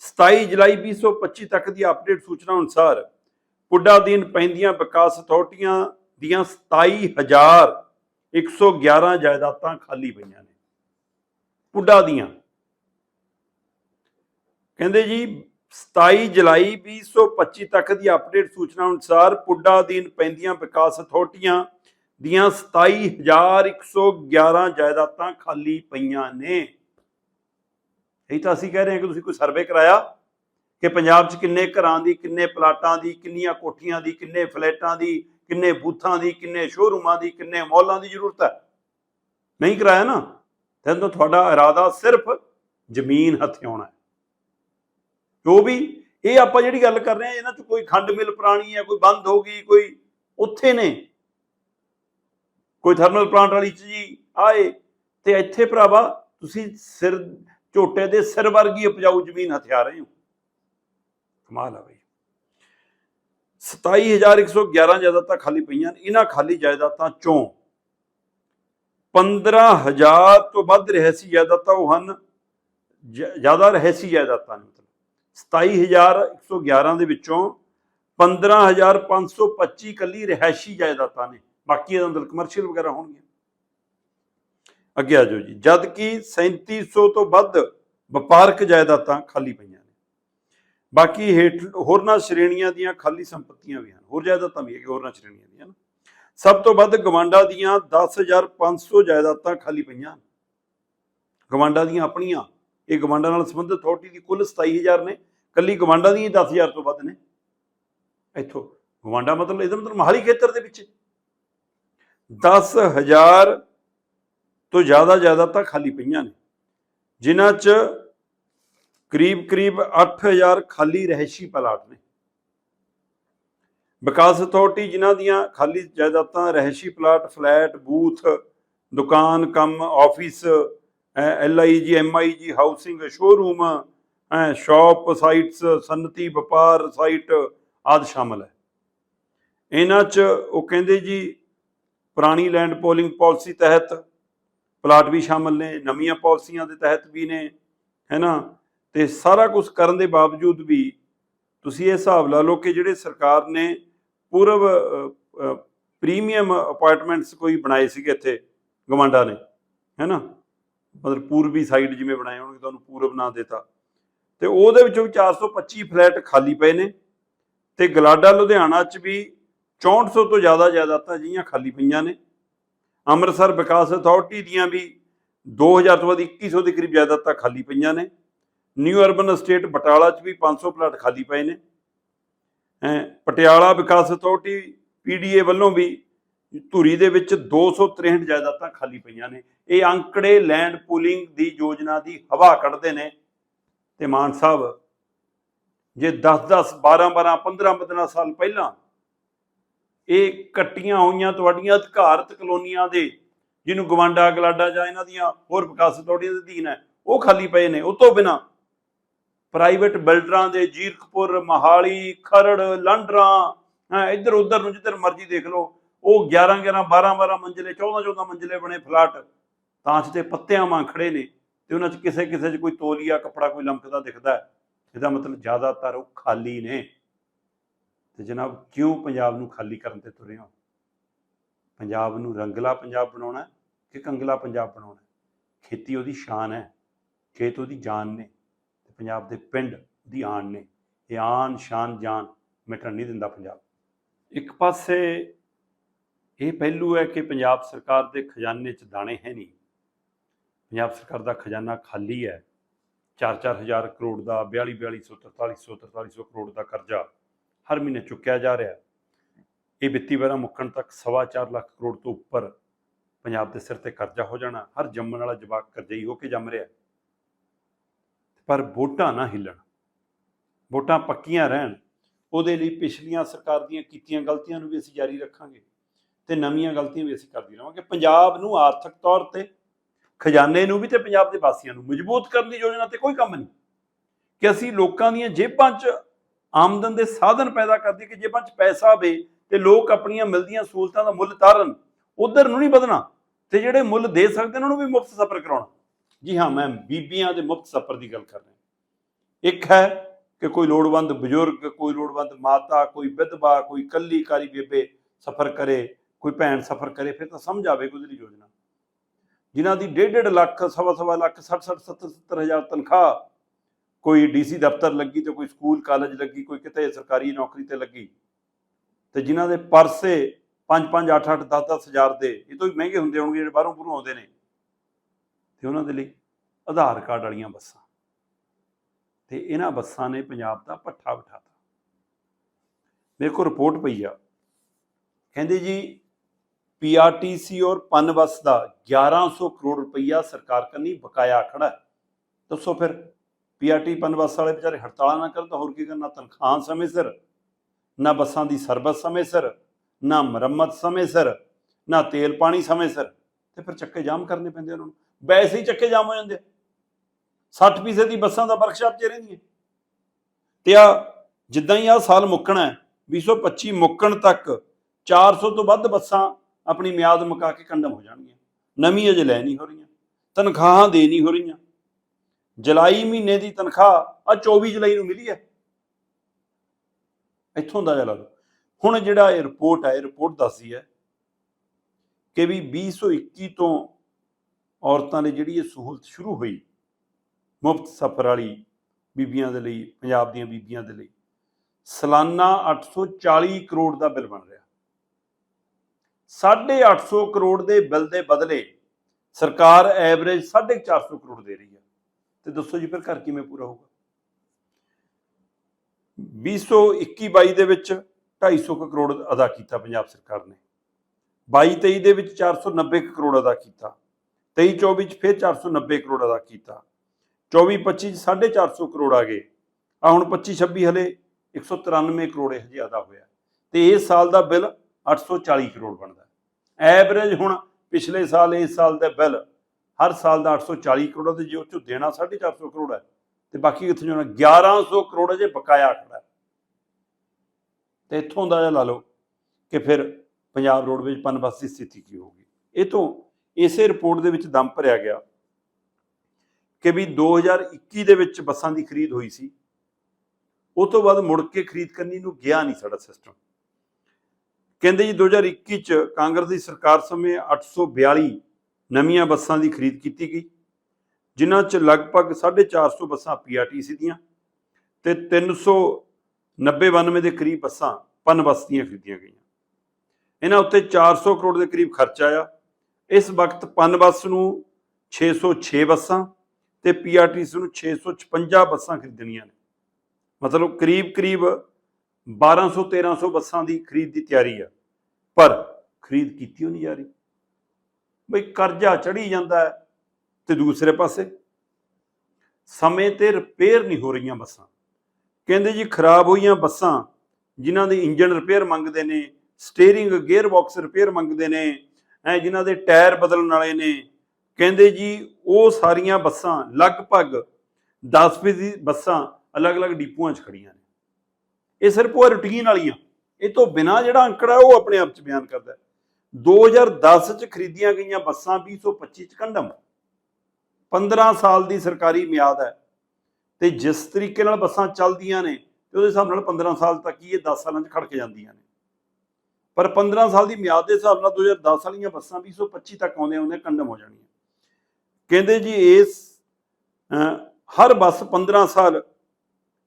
27 ਜੁਲਾਈ 2025 ਤੱਕ ਦੀ ਅਪਡੇਟ ਸੂਚਨਾ ਅਨੁਸਾਰ ਪੁੱਡਾ ਅਧੀਨ ਪੈਂਦੀਆਂ ਵਿਕਾਸ ਅਥਾਰਟੀਆਂ ਦੀਆਂ 27111 ਜਾਇਦਾਦਾਂ ਖਾਲੀ ਪਈਆਂ ਨੇ। ਪੁੱਡਾ ਦੀਆਂ। ਕਹਿੰਦੇ ਜੀ 27 ਜੁਲਾਈ 2025 ਤੱਕ ਦੀ ਅਪਡੇਟ ਸੂਚਨਾ ਅਨੁਸਾਰ ਪੁੱਡਾ ਅਧੀਨ ਪੈਂਦੀਆਂ ਵਿਕਾਸ ਅਥਾਰਟੀਆਂ ਦੀਆਂ 27111 ਜਾਇਦਾਦਾਂ ਖਾਲੀ ਪਈਆਂ ਨੇ। ਇਹ ਤਾਂ ਅਸੀਂ ਕਹਿ ਰਹੇ ਹਾਂ ਕਿ ਤੁਸੀਂ ਕੋਈ ਸਰਵੇ ਕਰਾਇਆ ਕਿ ਪੰਜਾਬ 'ਚ ਕਿੰਨੇ ਘਰਾਂ ਦੀ, ਕਿੰਨੇ ਪਲਾਟਾਂ ਦੀ, ਕਿੰਨੀਆਂ ਕੋਠੀਆਂ ਦੀ, ਕਿੰਨੇ ਫਲੈਟਾਂ ਦੀ, ਕਿੰਨੇ ਬੂਥਾਂ ਦੀ, ਕਿੰਨੇ ਸ਼ੋਰੂਮਾਂ ਦੀ, ਕਿੰਨੇ ਮਾਲਾਂ ਦੀ ਜ਼ਰੂਰਤ ਹੈ? ਨਹੀਂ ਕਰਾਇਆ ਨਾ? ਤਾਂ ਤੁਹਾਡਾ ਇਰਾਦਾ ਸਿਰਫ ਜ਼ਮੀਨ ਹਥਿਆਉਣਾ ਹੈ। ਜੋ ਵੀ ਇਹ ਆਪਾਂ ਜਿਹੜੀ ਗੱਲ ਕਰ ਰਹੇ ਹਾਂ, ਇਹਨਾਂ 'ਚ ਕੋਈ ਖੰਡ ਮਿਲ ਪੁਰਾਣੀ ਹੈ, ਕੋਈ ਬੰਦ ਹੋ ਗਈ, ਕੋਈ ਉੱਥੇ ਨੇ। ਕੋਈ ਥਰਮਲ ਪਲਾਂਟ ਵਾਲੀ ਚੀਜ਼ ਆਏ ਤੇ ਇੱਥੇ ਭਰਾਵਾ ਤੁਸੀਂ ਸਿਰ, ਝੋਟੇ ਦੇ ਸਿਰ ਵਰਗੀ ਉਪਜਾਊ ਜ਼ਮੀਨ ਹਥਿਆ ਰਹੇ ਹੋ। ਕਮਾਲ ਆ ਬਈ। 27111 ਜਾਇਦਾਦਾਂ ਖਾਲੀ ਪਈਆਂ ਇਹਨਾਂ ਖਾਲੀ ਜਾਇਦਾਦਾਂ ਚੋਂ 15000 ਤੋਂ ਵੱਧ ਰਹਿਸੀ ਜਾਇਦਾਦਾਂ ਉਹ ਹਨ। ਜ਼ਿਆਦਾ ਰਹਿਸੀ ਜਾਇਦਾਦਾਂ ਮਤਲਬ। 27111 ਦੇ ਵਿੱਚੋਂ 15525 ਕੱਲੀ ਰਹਿਸ਼ੀ ਜਾਇਦਾਦਾਂ ਨੇ। ਬਾਕੀ ਇਹਦੇ ਅੰਦਰ ਕਮਰਸ਼ੀਅਲ ਵਗੈਰਾ ਹੋਣਗੀਆਂ। ਅੱਗੇ ਆ ਜਾਓ ਜੀ। ਜਦ ਕਿ 3700 ਤੋਂ ਵੱਧ ਵਪਾਰਕ ਜਾਇਦਾਦਾਂ ਖਾਲੀ ਪਈਆਂ ਨੇ। ਬਾਕੀ ਹੇਠ ਹੋਰਨਾਂ ਸ਼੍ਰੇਣੀਆਂ ਦੀਆਂ ਖਾਲੀ ਸੰਪਤੀਆਂ ਵੀ ਹਨ। ਹੋਰ ਜਾਇਦਾਦਾਂ ਵੀ ਹੈ ਹੋਰਨਾਂ ਸ਼੍ਰੇਣੀਆਂ ਦੀਆਂ ਨਾ। ਸਭ ਤੋਂ ਵੱਧ ਗਵਾਂਡਾ ਦੀਆਂ 10500 ਜਾਇਦਾਦਾਂ ਖਾਲੀ ਪਈਆਂ ਗਵਾਂਡਾ ਦੀਆਂ ਆਪਣੀਆਂ, ਇਹ ਗਵਾਂਡਾ ਨਾਲ ਸੰਬੰਧਿਤ ਅਥਾਰਟੀ ਦੀ ਕੁੱਲ 27000 ਨੇ। ਕੱਲੀ ਗਵਾਂਡਾ ਦੀਆਂ ਹੀ 10000 ਤੋਂ ਵੱਧ ਨੇ। ਇੱਥੋਂ ਗਵਾਂਡਾ ਮਤਲਬ, ਇਹਦਾ ਮਤਲਬ ਮਹਾਲੀ ਖੇਤਰ ਦੇ ਵਿੱਚ 10000 ਤੋਂ ਜ਼ਿਆਦਾ ਜ਼ਿਆਦਾ ਤਾਂ ਖਾਲੀ ਪਈਆਂ ਨੇ। ਜਿਨ੍ਹਾਂ 'ਚ ਕਰੀਬ ਕਰੀਬ 8000 ਖਾਲੀ ਰਹਿਸ਼ੀ ਪਲਾਟ ਨੇ। ਵਿਕਾਸ ਅਥਾਰਟੀ ਜਿਨ੍ਹਾਂ ਦੀਆਂ ਖਾਲੀ ਜਾਇਦਾਦਾਂ ਰਹਿਸ਼ੀ ਪਲਾਟ, ਫਲੈਟ, ਬੂਥ, ਦੁਕਾਨ, ਕੰਮ, office I G housing, showroom shop, sites ਸਨਤੀ ਵਪਾਰ, ਸਾਈਟ ਆਦਿ ਸ਼ਾਮਲ ਹੈ। ਇਹਨਾਂ 'ਚ ਉਹ ਕਹਿੰਦੇ ਜੀ ਪੁਰਾਣੀ ਲੈਂਡ ਪੋਲਿੰਗ ਪਾਲਿਸੀ ਤਹਿਤ ਪਲਾਟ ਵੀ ਸ਼ਾਮਲ ਨੇ, ਨਵੀਆਂ ਪਾਲਿਸੀਆਂ ਦੇ ਤਹਿਤ ਵੀ ਨੇ ਹੈਨਾ ਤੇ ਸਾਰਾ ਕੁਝ ਕਰਨ ਦੇ ਬਾਵਜੂਦ ਵੀ ਤੁਸੀਂ ਇਹ ਹਿਸਾਬ ਲਾ ਲਓ ਕਿ ਜਿਹੜੇ ਸਰਕਾਰ ਨੇ ਪੂਰਵ ਪ੍ਰੀਮੀਅਮ ਅਪਾਰਟਮੈਂਟਸ ਕੋਈ ਬਣਾਏ ਸੀਗੇ ਇੱਥੇ ਗਵਾਂਡਾ ਨੇ ਹੈਨਾ ਮਤਲਬ ਪੂਰਬੀ ਸਾਈਡ ਜਿਵੇਂ ਬਣਾਏ ਹੋਣਗੇ, ਤੁਹਾਨੂੰ ਪੂਰਬ ਨਾਂ ਦਿੱਤਾ। ਤੇ ਉਹਦੇ ਵਿੱਚੋਂ ਵੀ 425 ਫਲੈਟ ਖਾਲੀ ਪਏ ਨੇ। ਤੇ ਗਲਾਡਾ ਲੁਧਿਆਣਾ 'ਚ ਵੀ 6400 ਤੋਂ ਜ਼ਿਆਦਾ ਜਾਇਦਾਦਾਂ ਜਿਹੀਆਂ ਖਾਲੀ ਪਈਆਂ ਨੇ। ਅੰਮ੍ਰਿਤਸਰ ਵਿਕਾਸ ਅਥਾਰਟੀ ਦੀਆਂ ਵੀ 2000 ਤੋਂ ਵੱਧ 2100 ਦੇ ਕਰੀਬ ਜਾਇਦਾਦਾਂ ਖਾਲੀ ਪਈਆਂ ਨੇ। ਨਿਊ ਅਰਬਨ ਸਟੇਟ ਬਟਾਲਾ 'ਚ ਵੀ 500 ਪਲਾਟ ਖਾਲੀ ਪਏ ਨੇ। ਹੈਂ, ਪਟਿਆਲਾ ਵਿਕਾਸ ਅਥਾਰਟੀ ਪੀਡੀਏ ਵੱਲੋਂ ਵੀ ਧੂਰੀ ਦੇ ਵਿੱਚ 263 ਜਾਇਦਾਦਾਂ ਖਾਲੀ ਪਈਆਂ ਨੇ। ਇਹ ਅੰਕੜੇ ਲੈਂਡ ਪੂਲਿੰਗ ਦੀ ਯੋਜਨਾ ਦੀ ਹਵਾ ਕੱਢਦੇ ਨੇ ਤੇ ਮਾਨ ਸਾਹਿਬ, ਜੇ 10 10 12 12 15 15 ਸਾਲ ਪਹਿਲਾਂ ਇਹ ਕੱਟੀਆਂ ਹੋਈਆਂ ਤੁਹਾਡੀਆਂ ਅਧਿਕਾਰਤ ਕਲੋਨੀਆਂ ਦੇ ਜਿਹਨੂੰ ਗਵਾਂਡਾ ਗਲਾਡਾ ਜਾਂ ਇਹਨਾਂ ਦੀਆਂ ਹੋਰ ਵਿਕਾਸ ਅਥਾਰਟੀਆਂ ਦੇ ਅਧੀਨ ਹੈ ਉਹ ਖਾਲੀ ਪਏ ਨੇ ਉਹ ਤੋਂ ਬਿਨਾ ਪ੍ਰਾਈਵੇਟ ਬਿਲਡਰਾਂ ਦੇ ਜੀਰਕਪੁਰ ਮਹਾਲੀ ਖਰੜ ਲਾਂਡਰਾ ਹੈਂ, ਇੱਧਰ ਉੱਧਰ ਨੂੰ ਜਿੱਧਰ ਮਰਜ਼ੀ ਦੇਖ ਲਓ ਉਹ 11 11 12 12 ਮੰਜ਼ਲੇ 14 14 ਮੰਜ਼ਲੇ ਬਣੇ ਫਲੈਟ ਤਾਂ 'ਚ ਤੇ ਪੱਤਿਆਂ ਵਾਂ ਖੜੇ ਨੇ ਤੇ ਉਹਨਾਂ 'ਚ ਕਿਸੇ ਕਿਸੇ 'ਚ ਕੋਈ ਤੋਲੀਆ ਕੱਪੜਾ ਕੋਈ ਲਮਕਦਾ ਦਿਖਦਾ ਇਹਦਾ ਮਤਲਬ ਜ਼ਿਆਦਾਤਰ ਉਹ ਖਾਲੀ ਨੇ। ਤੇ ਜਨਾਬ ਕਿਉਂ ਪੰਜਾਬ ਨੂੰ ਖਾਲੀ ਕਰਨ ਤੇ ਤੁਰੇ ਹੋ? ਪੰਜਾਬ ਨੂੰ ਰੰਗਲਾ ਪੰਜਾਬ ਬਣਾਉਣਾ ਕਿ ਕੰਗਲਾ ਪੰਜਾਬ ਬਣਾਉਣਾ ਖੇਤੀ ਉਹਦੀ ਸ਼ਾਨ ਹੈ, ਖੇਤ ਉਹਦੀ ਜਾਨ ਨੇ ਤੇ ਪੰਜਾਬ ਦੇ ਪਿੰਡ ਦੀ ਆਨ ਨੇ। ਇਹ ਆਨ, ਸ਼ਾਨ, ਜਾਨ ਮਿਟਣ ਨਹੀਂ ਦਿੰਦਾ ਪੰਜਾਬ। ਇੱਕ ਪਾਸੇ ਇਹ ਪਹਿਲੂ ਹੈ ਕਿ ਪੰਜਾਬ ਸਰਕਾਰ ਦੇ ਖਜ਼ਾਨੇ 'ਚ ਦਾਣੇ ਹੈ ਨਹੀਂ। ਪੰਜਾਬ ਸਰਕਾਰ ਦਾ ਖਜ਼ਾਨਾ ਖਾਲੀ ਹੈ। 4-4 ਹਜ਼ਾਰ ਕਰੋੜ ਦਾ 42-4200 4300 4300 ਕਰੋੜ ਦਾ ਕਰਜ਼ਾ ਹਰ ਮਹੀਨੇ ਚੁੱਕਿਆ ਜਾ ਰਿਹਾ ਇਹ ਵਿੱਤੀ ਵਰਾ ਮੁੱਕਣ ਤੱਕ ਸਵਾ ਚਾਰ ਲੱਖ ਕਰੋੜ ਤੋਂ ਉੱਪਰ ਪੰਜਾਬ ਦੇ ਸਿਰ ਤੇ ਕਰਜ਼ਾ ਹੋ ਜਾਣਾ, ਹਰ ਜੰਮਣ ਵਾਲਾ ਜਵਾਕ ਕਰਜ਼ਈ ਹੋ ਕੇ ਜੰਮ ਰਿਹਾ ਪਰ ਵੋਟਾਂ ਨਾ ਹਿੱਲਣ, ਵੋਟਾਂ ਪੱਕੀਆਂ ਰਹਿਣ, ਉਹਦੇ ਲਈ ਪਿਛਲੀਆਂ ਸਰਕਾਰ ਦੀਆਂ ਕੀਤੀਆਂ ਗਲਤੀਆਂ ਨੂੰ ਵੀ ਅਸੀਂ ਜਾਰੀ ਰੱਖਾਂਗੇ ਤੇ ਨਵੀਆਂ ਗਲਤੀਆਂ ਵੀ ਅਸੀਂ ਕਰਦੇ ਰਹਾਂਗੇ ਪੰਜਾਬ ਨੂੰ ਆਰਥਿਕ ਤੌਰ ਤੇ ਖਜ਼ਾਨੇ ਨੂੰ ਵੀ ਤੇ ਪੰਜਾਬ ਦੇ ਵਾਸੀਆਂ ਨੂੰ ਮਜ਼ਬੂਤ ਕਰਨ ਦੀ ਯੋਜਨਾ ਤੇ ਕੋਈ ਕੰਮ ਨਹੀਂ। ਕਿ ਅਸੀਂ ਲੋਕਾਂ ਦੀਆਂ ਜੇਬਾਂ 'ਚ ਆਮਦਨ ਦੇ ਸਾਧਨ ਪੈਦਾ ਕਰਦੇ ਕਿ ਜੇਬਾਂ 'ਚ ਪੈਸਾ ਆਵੇ ਤੇ ਲੋਕ ਆਪਣੀਆਂ ਮਿਲਦੀਆਂ ਸਹੂਲਤਾਂ ਦਾ ਮੁੱਲ ਤਾਰਨ, ਉਧਰ ਨੂੰ ਨਹੀਂ ਵਧਣਾ ਤੇ ਜਿਹੜੇ ਮੁੱਲ ਦੇ ਸਕਦੇ ਉਹਨਾਂ ਨੂੰ ਵੀ ਮੁਫਤ ਸਫ਼ਰ ਕਰਾਉਣਾ। ਜੀ ਹਾਂ, ਮੈਂ ਬੀਬੀਆਂ ਦੇ ਮੁਫਤ ਸਫ਼ਰ ਦੀ ਗੱਲ ਕਰ ਰਿਹਾ। ਇੱਕ ਹੈ ਕਿ ਕੋਈ ਲੋੜਵੰਦ ਬਜ਼ੁਰਗ, ਕੋਈ ਲੋੜਵੰਦ ਮਾਤਾ, ਕੋਈ ਵਿਧਵਾ, ਕੋਈ ਕੱਲੀ ਕਾਰੀ ਬੇਬੇ ਸਫ਼ਰ ਕਰੇ, ਕੋਈ ਭੈਣ ਸਫ਼ਰ ਕਰੇ, ਫਿਰ ਤਾਂ ਸਮਝ ਆਵੇ ਕੋਈ ਯੋਜਨਾ। ਜਿਨ੍ਹਾਂ ਦੀ ਡੇਢ ਡੇਢ ਲੱਖ, ਸਵਾ ਸਵਾ ਲੱਖ 60 60 70 70 ਹਜ਼ਾਰ ਤਨਖਾਹ ਕੋਈ ਡੀਸੀ ਦਫ਼ਤਰ ਲੱਗੀ ਤੇ ਕੋਈ ਸਕੂਲ, ਕਾਲਜ ਲੱਗੀ, ਕੋਈ ਕਿਤੇ ਸਰਕਾਰੀ ਨੌਕਰੀ ਤੇ ਲੱਗੀ, ਤੇ ਜਿਨ੍ਹਾਂ ਦੇ ਪਰਸੇ 5 5 8 8 10 10 ਹਜ਼ਾਰ ਦੇ, ਇਹ ਤੋਂ ਵੀ ਮਹਿੰਗੇ ਹੁੰਦੇ ਹੋਣਗੇ ਜਿਹੜੇ ਬਾਹਰੋਂ ਬੁਰੋਂ ਆਉਂਦੇ ਨੇ। ਤੇ ਉਹਨਾਂ ਦੇ ਲਈ ਆਧਾਰ ਕਾਰਡ ਵਾਲੀਆਂ ਬੱਸਾਂ। ਤੇ ਇਹਨਾਂ ਬੱਸਾਂ ਨੇ ਪੰਜਾਬ ਦਾ ਪੱਠਾ ਬਿਠਾਤਾ। ਮੇਰੇ ਕੋਲ ਰਿਪੋਰਟ ਪਈ ਆ। ਕਹਿੰਦੇ ਜੀ ਪੀਆਰਟੀਸੀ ਔਰ ਪਨ ਬੱਸ ਦਾ 1100 ਕਰੋੜ ਰੁਪਈਆ ਸਰਕਾਰ ਕੰਨੀ ਬਕਾਇਆ ਖੜਾ ਦੱਸੋ ਫਿਰ। ਪੀਆਰਟੀ ਪਨ ਬੱਸ ਵਾਲੇ ਵਿਚਾਰੇ ਹੜਤਾਲਾਂ ਨਾ ਕਰਨ ਤਾਂ ਹੋਰ ਕੀ ਕਰਨਾ ਤਨਖਾਹ ਸਮੇਂ ਸਿਰ, ਨਾ ਬੱਸਾਂ ਦੀ ਸਰਵਿਸ ਸਮੇਂ ਸਿਰ, ਨਾ ਮੁਰੰਮਤ ਸਮੇਂ ਸਿਰ, ਨਾ ਤੇਲ ਪਾਣੀ ਸਮੇਂ ਸਿਰ, ਤੇ ਫਿਰ ਚੱਕੇ ਜਾਮ ਕਰਨੇ ਪੈਂਦੇ ਉਹਨਾਂ ਨੂੰ। ਵੈਸੇ ਹੀ ਚੱਕੇ ਜਾਮ ਹੋ ਜਾਂਦੇ 60 ਫੀਸਦੀ ਦੀ ਬੱਸਾਂ ਦਾ ਵਰਕਸ਼ਾਪ 'ਚ ਰਹਿੰਦੀਆਂ। ਤੇ ਆ ਜਿੱਦਾਂ ਹੀ ਆ ਸਾਲ ਮੁੱਕਣਾ ਹੈ 2025 ਮੁੱਕਣ ਤੱਕ 400 ਤੋਂ ਵੱਧ ਬੱਸਾਂ ਆਪਣੀ ਮਿਆਦ ਮੁਕਾ ਕੇ ਕੰਡਮ ਹੋ ਜਾਣਗੀਆਂ। ਨਵੀਂ ਅਜੇ ਲੈ ਨਹੀਂ ਹੋ ਰਹੀਆਂ। ਤਨਖਾਹਾਂ ਦੇ ਨਹੀਂ ਹੋ ਰਹੀਆਂ। ਜੁਲਾਈ ਮਹੀਨੇ ਦੀ ਤਨਖਾਹ ਆ 24 ਜੁਲਾਈ ਨੂੰ ਮਿਲੀ ਹੈ। ਇੱਥੋਂ ਦਾ ਲਾ ਲਓ। ਹੁਣ ਜਿਹੜਾ ਇਹ ਰਿਪੋਰਟ ਹੈ ਇਹ ਰਿਪੋਰਟ ਦੱਸਦੀ ਹੈ ਕਿ ਵੀ 2021 ਤੋਂ ਔਰਤਾਂ ਲਈ ਜਿਹੜੀ ਇਹ ਸਹੂਲਤ ਸ਼ੁਰੂ ਹੋਈ, ਮੁਫਤ ਸਫ਼ਰ ਵਾਲੀ ਬੀਬੀਆਂ ਦੇ ਲਈ, ਪੰਜਾਬ ਦੀਆਂ ਬੀਬੀਆਂ ਦੇ ਲਈ, ਸਾਲਾਨਾ 840 ਕਰੋੜ ਦਾ ਬਿੱਲ ਬਣ ਰਿਹਾ। 850 ਕਰੋੜ ਦੇ ਬਿੱਲ ਦੇ ਬਦਲੇ ਸਰਕਾਰ ਐਵਰੇਜ 450 ਕਰੋੜ ਦੇ ਰਹੀ ਹੈ। ਤੇ ਦੱਸੋ ਜੀ ਫਿਰ ਘਰ ਕਿਵੇਂ ਪੂਰਾ ਹੋਊਗਾ? 2021-22 ਦੇ ਵਿੱਚ 250 ਕਰੋੜ ਅਦਾ ਕੀਤਾ ਪੰਜਾਬ ਸਰਕਾਰ ਨੇ। 22-23 ਦੇ ਵਿੱਚ 490 ਕਰੋੜ ਅਦਾ ਕੀਤਾ। 23-24 ਚ ਫਿਰ 490 ਕਰੋੜ ਅਦਾ ਕੀਤਾ। 24-25 ਚ 450 ਕਰੋੜ ਆ ਗਏ। ਆ ਹੁਣ 25-26 ਹਲੇ 193 ਕਰੋੜ ਇਹ ਜਿਹਾ ਅਦਾ ਹੋਇਆ। ਤੇ ਇਸ ਸਾਲ ਦਾ ਬਿੱਲ 840 ਕਰੋੜ ਬਣਦਾ। ਐਵਰੇਜ ਹੁਣ ਪਿਛਲੇ ਸਾਲ, ਇਸ ਸਾਲ ਦਾ ਬਿੱਲ ਹਰ ਸਾਲ ਦਾ 840 ਕਰੋੜ ਤੇ ਜੇ ਉਹ ਚੋਂ ਦੇਣਾ 450 ਕਰੋੜ ਹੈ ਤੇ ਬਾਕੀ ਕਿੱਥੇ ਜਾਣਾ? 1100 ਕਰੋੜ ਜੇ ਬਕਾਇਆ ਖੜਾ। ਤੇ ਇੱਥੋਂ ਦਾ ਲਾ ਲਓ ਕਿ ਫਿਰ ਪੰਜਾਬ ਰੋਡਵੇਜ਼ ਪਨਬਸ ਦੀ ਸਥਿਤੀ ਕੀ ਹੋਊਗੀ। ਇਹ ਤੋਂ ਇਸੇ ਰਿਪੋਰਟ ਦੇ ਵਿੱਚ ਦਮ ਭਰਿਆ ਗਿਆ ਕਿ ਵੀ 2021 ਦੇ ਵਿੱਚ ਬੱਸਾਂ ਦੀ ਖਰੀਦ ਹੋਈ ਸੀ। ਉਸ ਤੋਂ ਬਾਅਦ ਮੁੜ ਕੇ ਖਰੀਦ ਕਰਨੀ ਨੂੰ ਗਿਆ ਨਹੀਂ ਸਾਡਾ ਸਿਸਟਮ ਕਹਿੰਦੇ ਜੀ 2021 ਚ ਕਾਂਗਰਸ ਦੀ ਸਰਕਾਰ ਸਮੇਂ 842 ਨਵੀਆਂ ਬੱਸਾਂ ਦੀ ਖਰੀਦ ਕੀਤੀ ਗਈ, ਜਿਨ੍ਹਾਂ ਚ ਲਗਭਗ 450 ਬੱਸਾਂ ਪੀਆਰਟੀਸੀ ਦੀਆਂ ਤੇ 390 ਦੇ ਕਰੀਬ ਬੱਸਾਂ ਪਨ ਬੱਸ ਦੀਆਂ ਖਰੀਦੀਆਂ ਗਈਆਂ। ਇਹਨਾਂ ਉੱਤੇ 400 ਕਰੋੜ ਦੇ ਕਰੀਬ ਖਰਚਾ ਆਇਆ। ਇਸ ਵਕਤ ਪਨ ਬੱਸ ਨੂੰ 606 ਬੱਸਾਂ ਤੇ ਪੀਆਰਟੀਸੀ ਨੂੰ 656 ਬੱਸਾਂ ਖਰੀਦਣੀਆਂ ਨੇ। ਮਤਲਬ ਕਰੀਬ ਕਰੀਬ 1200 1300 ਬੱਸਾਂ ਦੀ ਖਰੀਦ ਦੀ ਤਿਆਰੀ ਆ, ਪਰ ਖਰੀਦ ਕੀਤੀ ਉਹ ਨਹੀਂ ਜਾ ਰਹੀ। ਬਈ ਕਰਜ਼ਾ ਚੜੀ ਜਾਂਦਾ ਹੈ ਤੇ ਦੂਸਰੇ ਪਾਸੇ ਸਮੇਂ ਤੇ ਰਿਪੇਅਰ ਨਹੀਂ ਹੋ ਰਹੀਆਂ ਬੱਸਾਂ। ਕਹਿੰਦੇ ਜੀ ਖਰਾਬ ਹੋਈਆਂ ਬੱਸਾਂ ਜਿਨ੍ਹਾਂ ਦੇ ਇੰਜਨ ਰਿਪੇਅਰ ਮੰਗਦੇ ਨੇ ਸਟੀਅਰਿੰਗ ਗੇਅਰ ਬਾਕਸ ਰਿਪੇਅਰ ਮੰਗਦੇ ਨੇ, ਐ ਜਿਨ੍ਹਾਂ ਦੇ ਟਾਇਰ ਬਦਲਣ ਵਾਲੇ ਨੇ, ਕਹਿੰਦੇ ਜੀ ਉਹ ਸਾਰੀਆਂ ਬੱਸਾਂ ਲਗਭਗ 10 ਫੀਸਦੀ ਬੱਸਾਂ ਅਲੱਗ-ਅਲੱਗ ਡਿਪੂਆਂ 'ਚ ਖੜੀਆਂ ਨੇ। ਇਹ ਸਿਰਫ ਉਹ ਰੁਟੀਨ ਵਾਲੀਆਂ। ਇਹ ਤੋਂ ਬਿਨਾ ਜਿਹੜਾ ਅੰਕੜਾ ਉਹ ਆਪਣੇ ਆਪ 'ਚ ਬਿਆਨ ਕਰਦਾ 2010 'ਚ ਖਰੀਦੀਆਂ ਗਈਆਂ ਬੱਸਾਂ 2025 'ਚ ਕੰਡਮ। 15 ਸਾਲ ਦੀ ਸਰਕਾਰੀ ਮਿਆਦ ਹੈ ਤੇ ਜਿਸ ਤਰੀਕੇ ਨਾਲ ਬੱਸਾਂ ਚੱਲਦੀਆਂ ਨੇ ਤੇ ਉਹਦੇ ਹਿਸਾਬ ਨਾਲ 15 ਸਾਲ ਤੱਕ ਹੀ ਇਹ 10 ਸਾਲਾਂ 'ਚ ਖੜਕ ਜਾਂਦੀਆਂ ਨੇ। ਪਰ 15 ਸਾਲ ਦੀ ਮਿਆਦ ਦੇ ਹਿਸਾਬ ਨਾਲ 2010 ਵਾਲੀਆਂ ਬੱਸਾਂ 2025 ਤੱਕ ਆਉਂਦੇ ਆਉਂਦੇ ਕੰਡਮ ਹੋ ਜਾਣੀਆਂ। ਕਹਿੰਦੇ ਜੀ ਇਸ ਹਰ ਬੱਸ 15 ਸਾਲ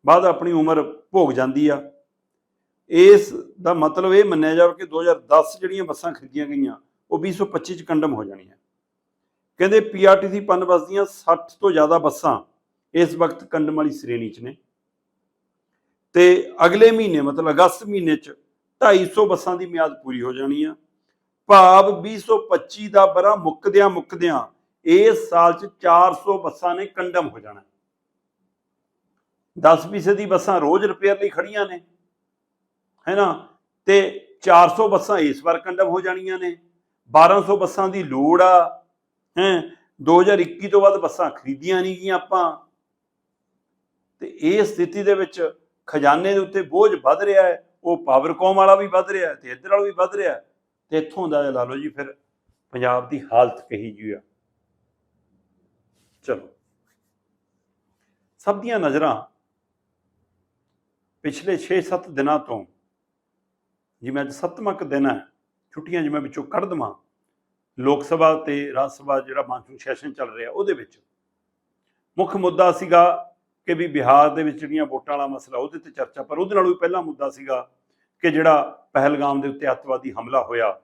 ਬਾਅਦ ਆਪਣੀ ਉਮਰ ਭੋਗ ਜਾਂਦੀ ਆ। ਇਸ ਦਾ ਮਤਲਬ ਇਹ ਮੰਨਿਆ ਜਾਵੇ ਕਿ 2010 ਜਿਹੜੀਆਂ ਬੱਸਾਂ ਖਰੀਦੀਆਂ ਗਈਆਂ, ਉਹ 2025 ਚ ਕੰਡਮ ਹੋ ਜਾਣੀਆਂ। ਕਹਿੰਦੇ ਪੀਆਰਟੀਸੀ ਪਨ ਬੱਸ ਦੀਆਂ 60 ਤੋਂ ਜ਼ਿਆਦਾ ਬੱਸਾਂ ਇਸ ਵਕਤ ਕੰਡਮ ਵਾਲੀ ਸ਼੍ਰੇਣੀ ਚ ਨੇ। ਤੇ ਅਗਲੇ ਮਹੀਨੇ, ਮਤਲਬ ਅਗਸਤ ਮਹੀਨੇ ਚ 250 ਬੱਸਾਂ ਦੀ ਮਿਆਦ ਪੂਰੀ ਹੋ ਜਾਣੀ ਆ। ਭਾਵ 2025 ਦਾ ਬਰਾ ਮੁੱਕਦਿਆਂ ਮੁੱਕਦਿਆਂ ਇਸ ਸਾਲ ਚ 400 ਬੱਸਾਂ ਨੇ ਕੰਡਮ ਹੋ ਜਾਣਾ। 10 ਫੀਸਦੀ ਬੱਸਾਂ ਰੋਜ਼ ਰਿਪੇਅਰ ਲਈ ਖੜੀਆਂ ਨੇ। ਹੈ ਹੈਨਾ? ਤੇ 400 ਬੱਸਾਂ ਇਸ ਵਾਰ ਕੰਡਮ ਹੋ ਜਾਣੀਆਂ ਨੇ। 1200 ਬੱਸਾਂ ਦੀ ਲੋੜ ਆ। ਹੈ? 2021 ਤੋਂ ਬਾਅਦ ਬੱਸਾਂ ਖਰੀਦੀਆਂ ਨਹੀਂ ਗਈਆਂ ਆਪਾਂ। ਤੇ ਇਹ ਸਥਿਤੀ ਦੇ ਵਿੱਚ ਖਜ਼ਾਨੇ ਦੇ ਉੱਤੇ ਬੋਝ ਵੱਧ ਰਿਹਾ ਹੈ। ਉਹ ਪਾਵਰਕੌਮ ਵਾਲਾ ਵੀ ਵੱਧ ਰਿਹਾ ਹੈ ਤੇ ਇੱਧਰ ਵਾਲਾ ਵੀ ਵੱਧ ਰਿਹਾ ਹੈ। ਤੇ ਇੱਥੋਂ ਦਾ ਲਾ ਲਓ ਜੀ ਫਿਰ ਪੰਜਾਬ ਦੀ ਹਾਲਤ ਕਹੀ ਜੀ ਆ। ਚਲੋ। ਸਭ ਦੀਆਂ ਨਜ਼ਰਾਂ ਪਿਛਲੇ 6-7 ਦਿਨਾਂ ਤੋਂ ਜਿਵੇਂ ਅੱਜ ਸੱਤਵਾਂ ਕੁ ਦਿਨ ਹੈ, ਛੁੱਟੀਆਂ ਜਿਵੇਂ ਵਿੱਚੋਂ ਕੱਢ ਦਵਾਂ, ਲੋਕ ਸਭਾ ਤੇ ਰਾਜ ਸਭਾ ਜਿਹੜਾ ਮਾਨਸੂਨ ਸੈਸ਼ਨ ਚੱਲ ਰਿਹਾ ਉਹਦੇ ਵਿੱਚ ਮੁੱਖ ਮੁੱਦਾ ਸੀਗਾ ਕਿ ਵੀ ਬਿਹਾਰ ਦੇ ਵਿੱਚ ਜਿਹੜੀਆਂ ਵੋਟਾਂ ਵਾਲਾ ਮਸਲਾ ਉਹਦੇ ਤੇ ਚਰਚਾ, ਪਰ ਉਹਦੇ ਨਾਲੋਂ ਵੀ ਪਹਿਲਾ ਮੁੱਦਾ ਸੀਗਾ ਕਿ ਜਿਹੜਾ ਪਹਿਲਗਾਮ ਦੇ ਉੱਤੇ ਅੱਤਵਾਦੀ ਹਮਲਾ ਹੋਇਆ,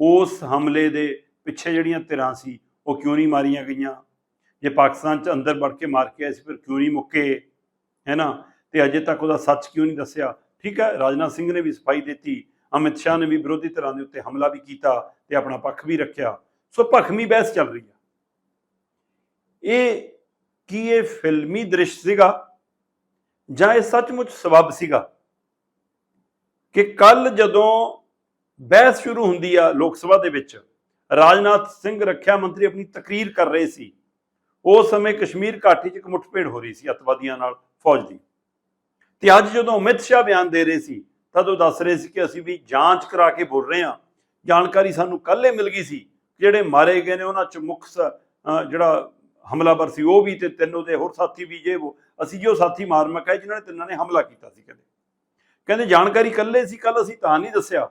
ਉਸ ਹਮਲੇ ਦੇ ਪਿੱਛੇ ਜਿਹੜੀਆਂ ਧਿਰਾਂ ਸੀ, ਉਹ ਕਿਉਂ ਨਹੀਂ ਮਾਰੀਆਂ ਗਈਆਂ? ਜੇ ਪਾਕਿਸਤਾਨ ਚ ਅੰਦਰ ਵੜ ਕੇ ਮਾਰ ਕੇ ਆਏ ਸੀ, ਫਿਰ ਕਿਉਂ ਨਹੀਂ ਮੁੱਕੇ? ਹੈ ਨਾ? ਤੇ ਅਜੇ ਤੱਕ ਉਹਦਾ ਸੱਚ ਕਿਉਂ ਨਹੀਂ ਦੱਸਿਆ? ਠੀਕ ਹੈ, ਰਾਜਨਾਥ ਸਿੰਘ ਨੇ ਵੀ ਸਫ਼ਾਈ ਦਿੱਤੀ, ਅਮਿਤ ਸ਼ਾਹ ਨੇ ਵੀ ਵਿਰੋਧੀ ਧਿਰਾਂ ਦੇ ਉੱਤੇ ਹਮਲਾ ਵੀ ਕੀਤਾ ਤੇ ਆਪਣਾ ਪੱਖ ਵੀ ਰੱਖਿਆ। ਸੋ ਭਖਮੀ ਬਹਿਸ ਚੱਲ ਰਹੀ ਹੈ। ਇਹ ਕੀ ਇਹ ਫਿਲਮੀ ਦ੍ਰਿਸ਼ ਸੀਗਾ ਜਾਂ ਇਹ ਸੱਚਮੁੱਚ ਸਬਬ ਸੀਗਾ ਕਿ ਕੱਲ ਜਦੋਂ ਬਹਿਸ ਸ਼ੁਰੂ ਹੁੰਦੀ ਆ ਲੋਕ ਸਭਾ ਦੇ ਵਿੱਚ, ਰਾਜਨਾਥ ਸਿੰਘ ਰੱਖਿਆ ਮੰਤਰੀ ਆਪਣੀ ਤਕਰੀਰ ਕਰ ਰਹੇ ਸੀ। ਉਸ ਸਮੇਂ ਕਸ਼ਮੀਰ ਘਾਟੀ 'ਚ ਇੱਕ ਮੁੱਠਭੇੜ ਹੋ ਰਹੀ ਸੀ, ਅਤਵਾਦੀਆਂ ਨਾਲ ਫੌਜ ਦੀ। ਤੇ ਅੱਜ ਜਦੋਂ ਅਮਿਤ ਸ਼ਾਹ ਬਿਆਨ ਦੇ ਰਹੇ ਸੀ, ਤਦ ਉਹ ਦੱਸ ਰਹੇ ਸੀ ਕਿ ਅਸੀਂ ਵੀ ਜਾਂਚ ਕਰਾ ਕੇ ਬੋਲ ਰਹੇ ਹਾਂ। ਜਾਣਕਾਰੀ ਸਾਨੂੰ ਕੱਲ੍ਹ ਮਿਲ ਗਈ ਸੀ ਜਿਹੜੇ ਮਾਰੇ ਗਏ ਨੇ, ਉਹਨਾਂ 'ਚ ਮੁੱਖ ਸ- ਜਿਹੜਾ ਹਮਲਾਵਰ ਸੀ ਉਹ ਵੀ ਤੇ ਤਿੰਨ ਉਹਦੇ ਹੋਰ ਸਾਥੀ ਵੀ ਜੇ ਉਹ, ਅਸੀਂ ਜੋ ਸਾਥੀ ਮਾਰ ਹੈ ਜਿਨ੍ਹਾਂ ਨੇ ਤਿੰਨਾਂ ਨੇ ਹਮਲਾ ਕੀਤਾ ਸੀ ਕਹਿੰਦੇ ਕਹਿੰਦੇ ਜਾਣਕਾਰੀ ਕੱਲੇ ਸੀ ਕੱਲ ਅਸੀਂ ਤਾਂ ਨਹੀਂ ਦੱਸਿਆ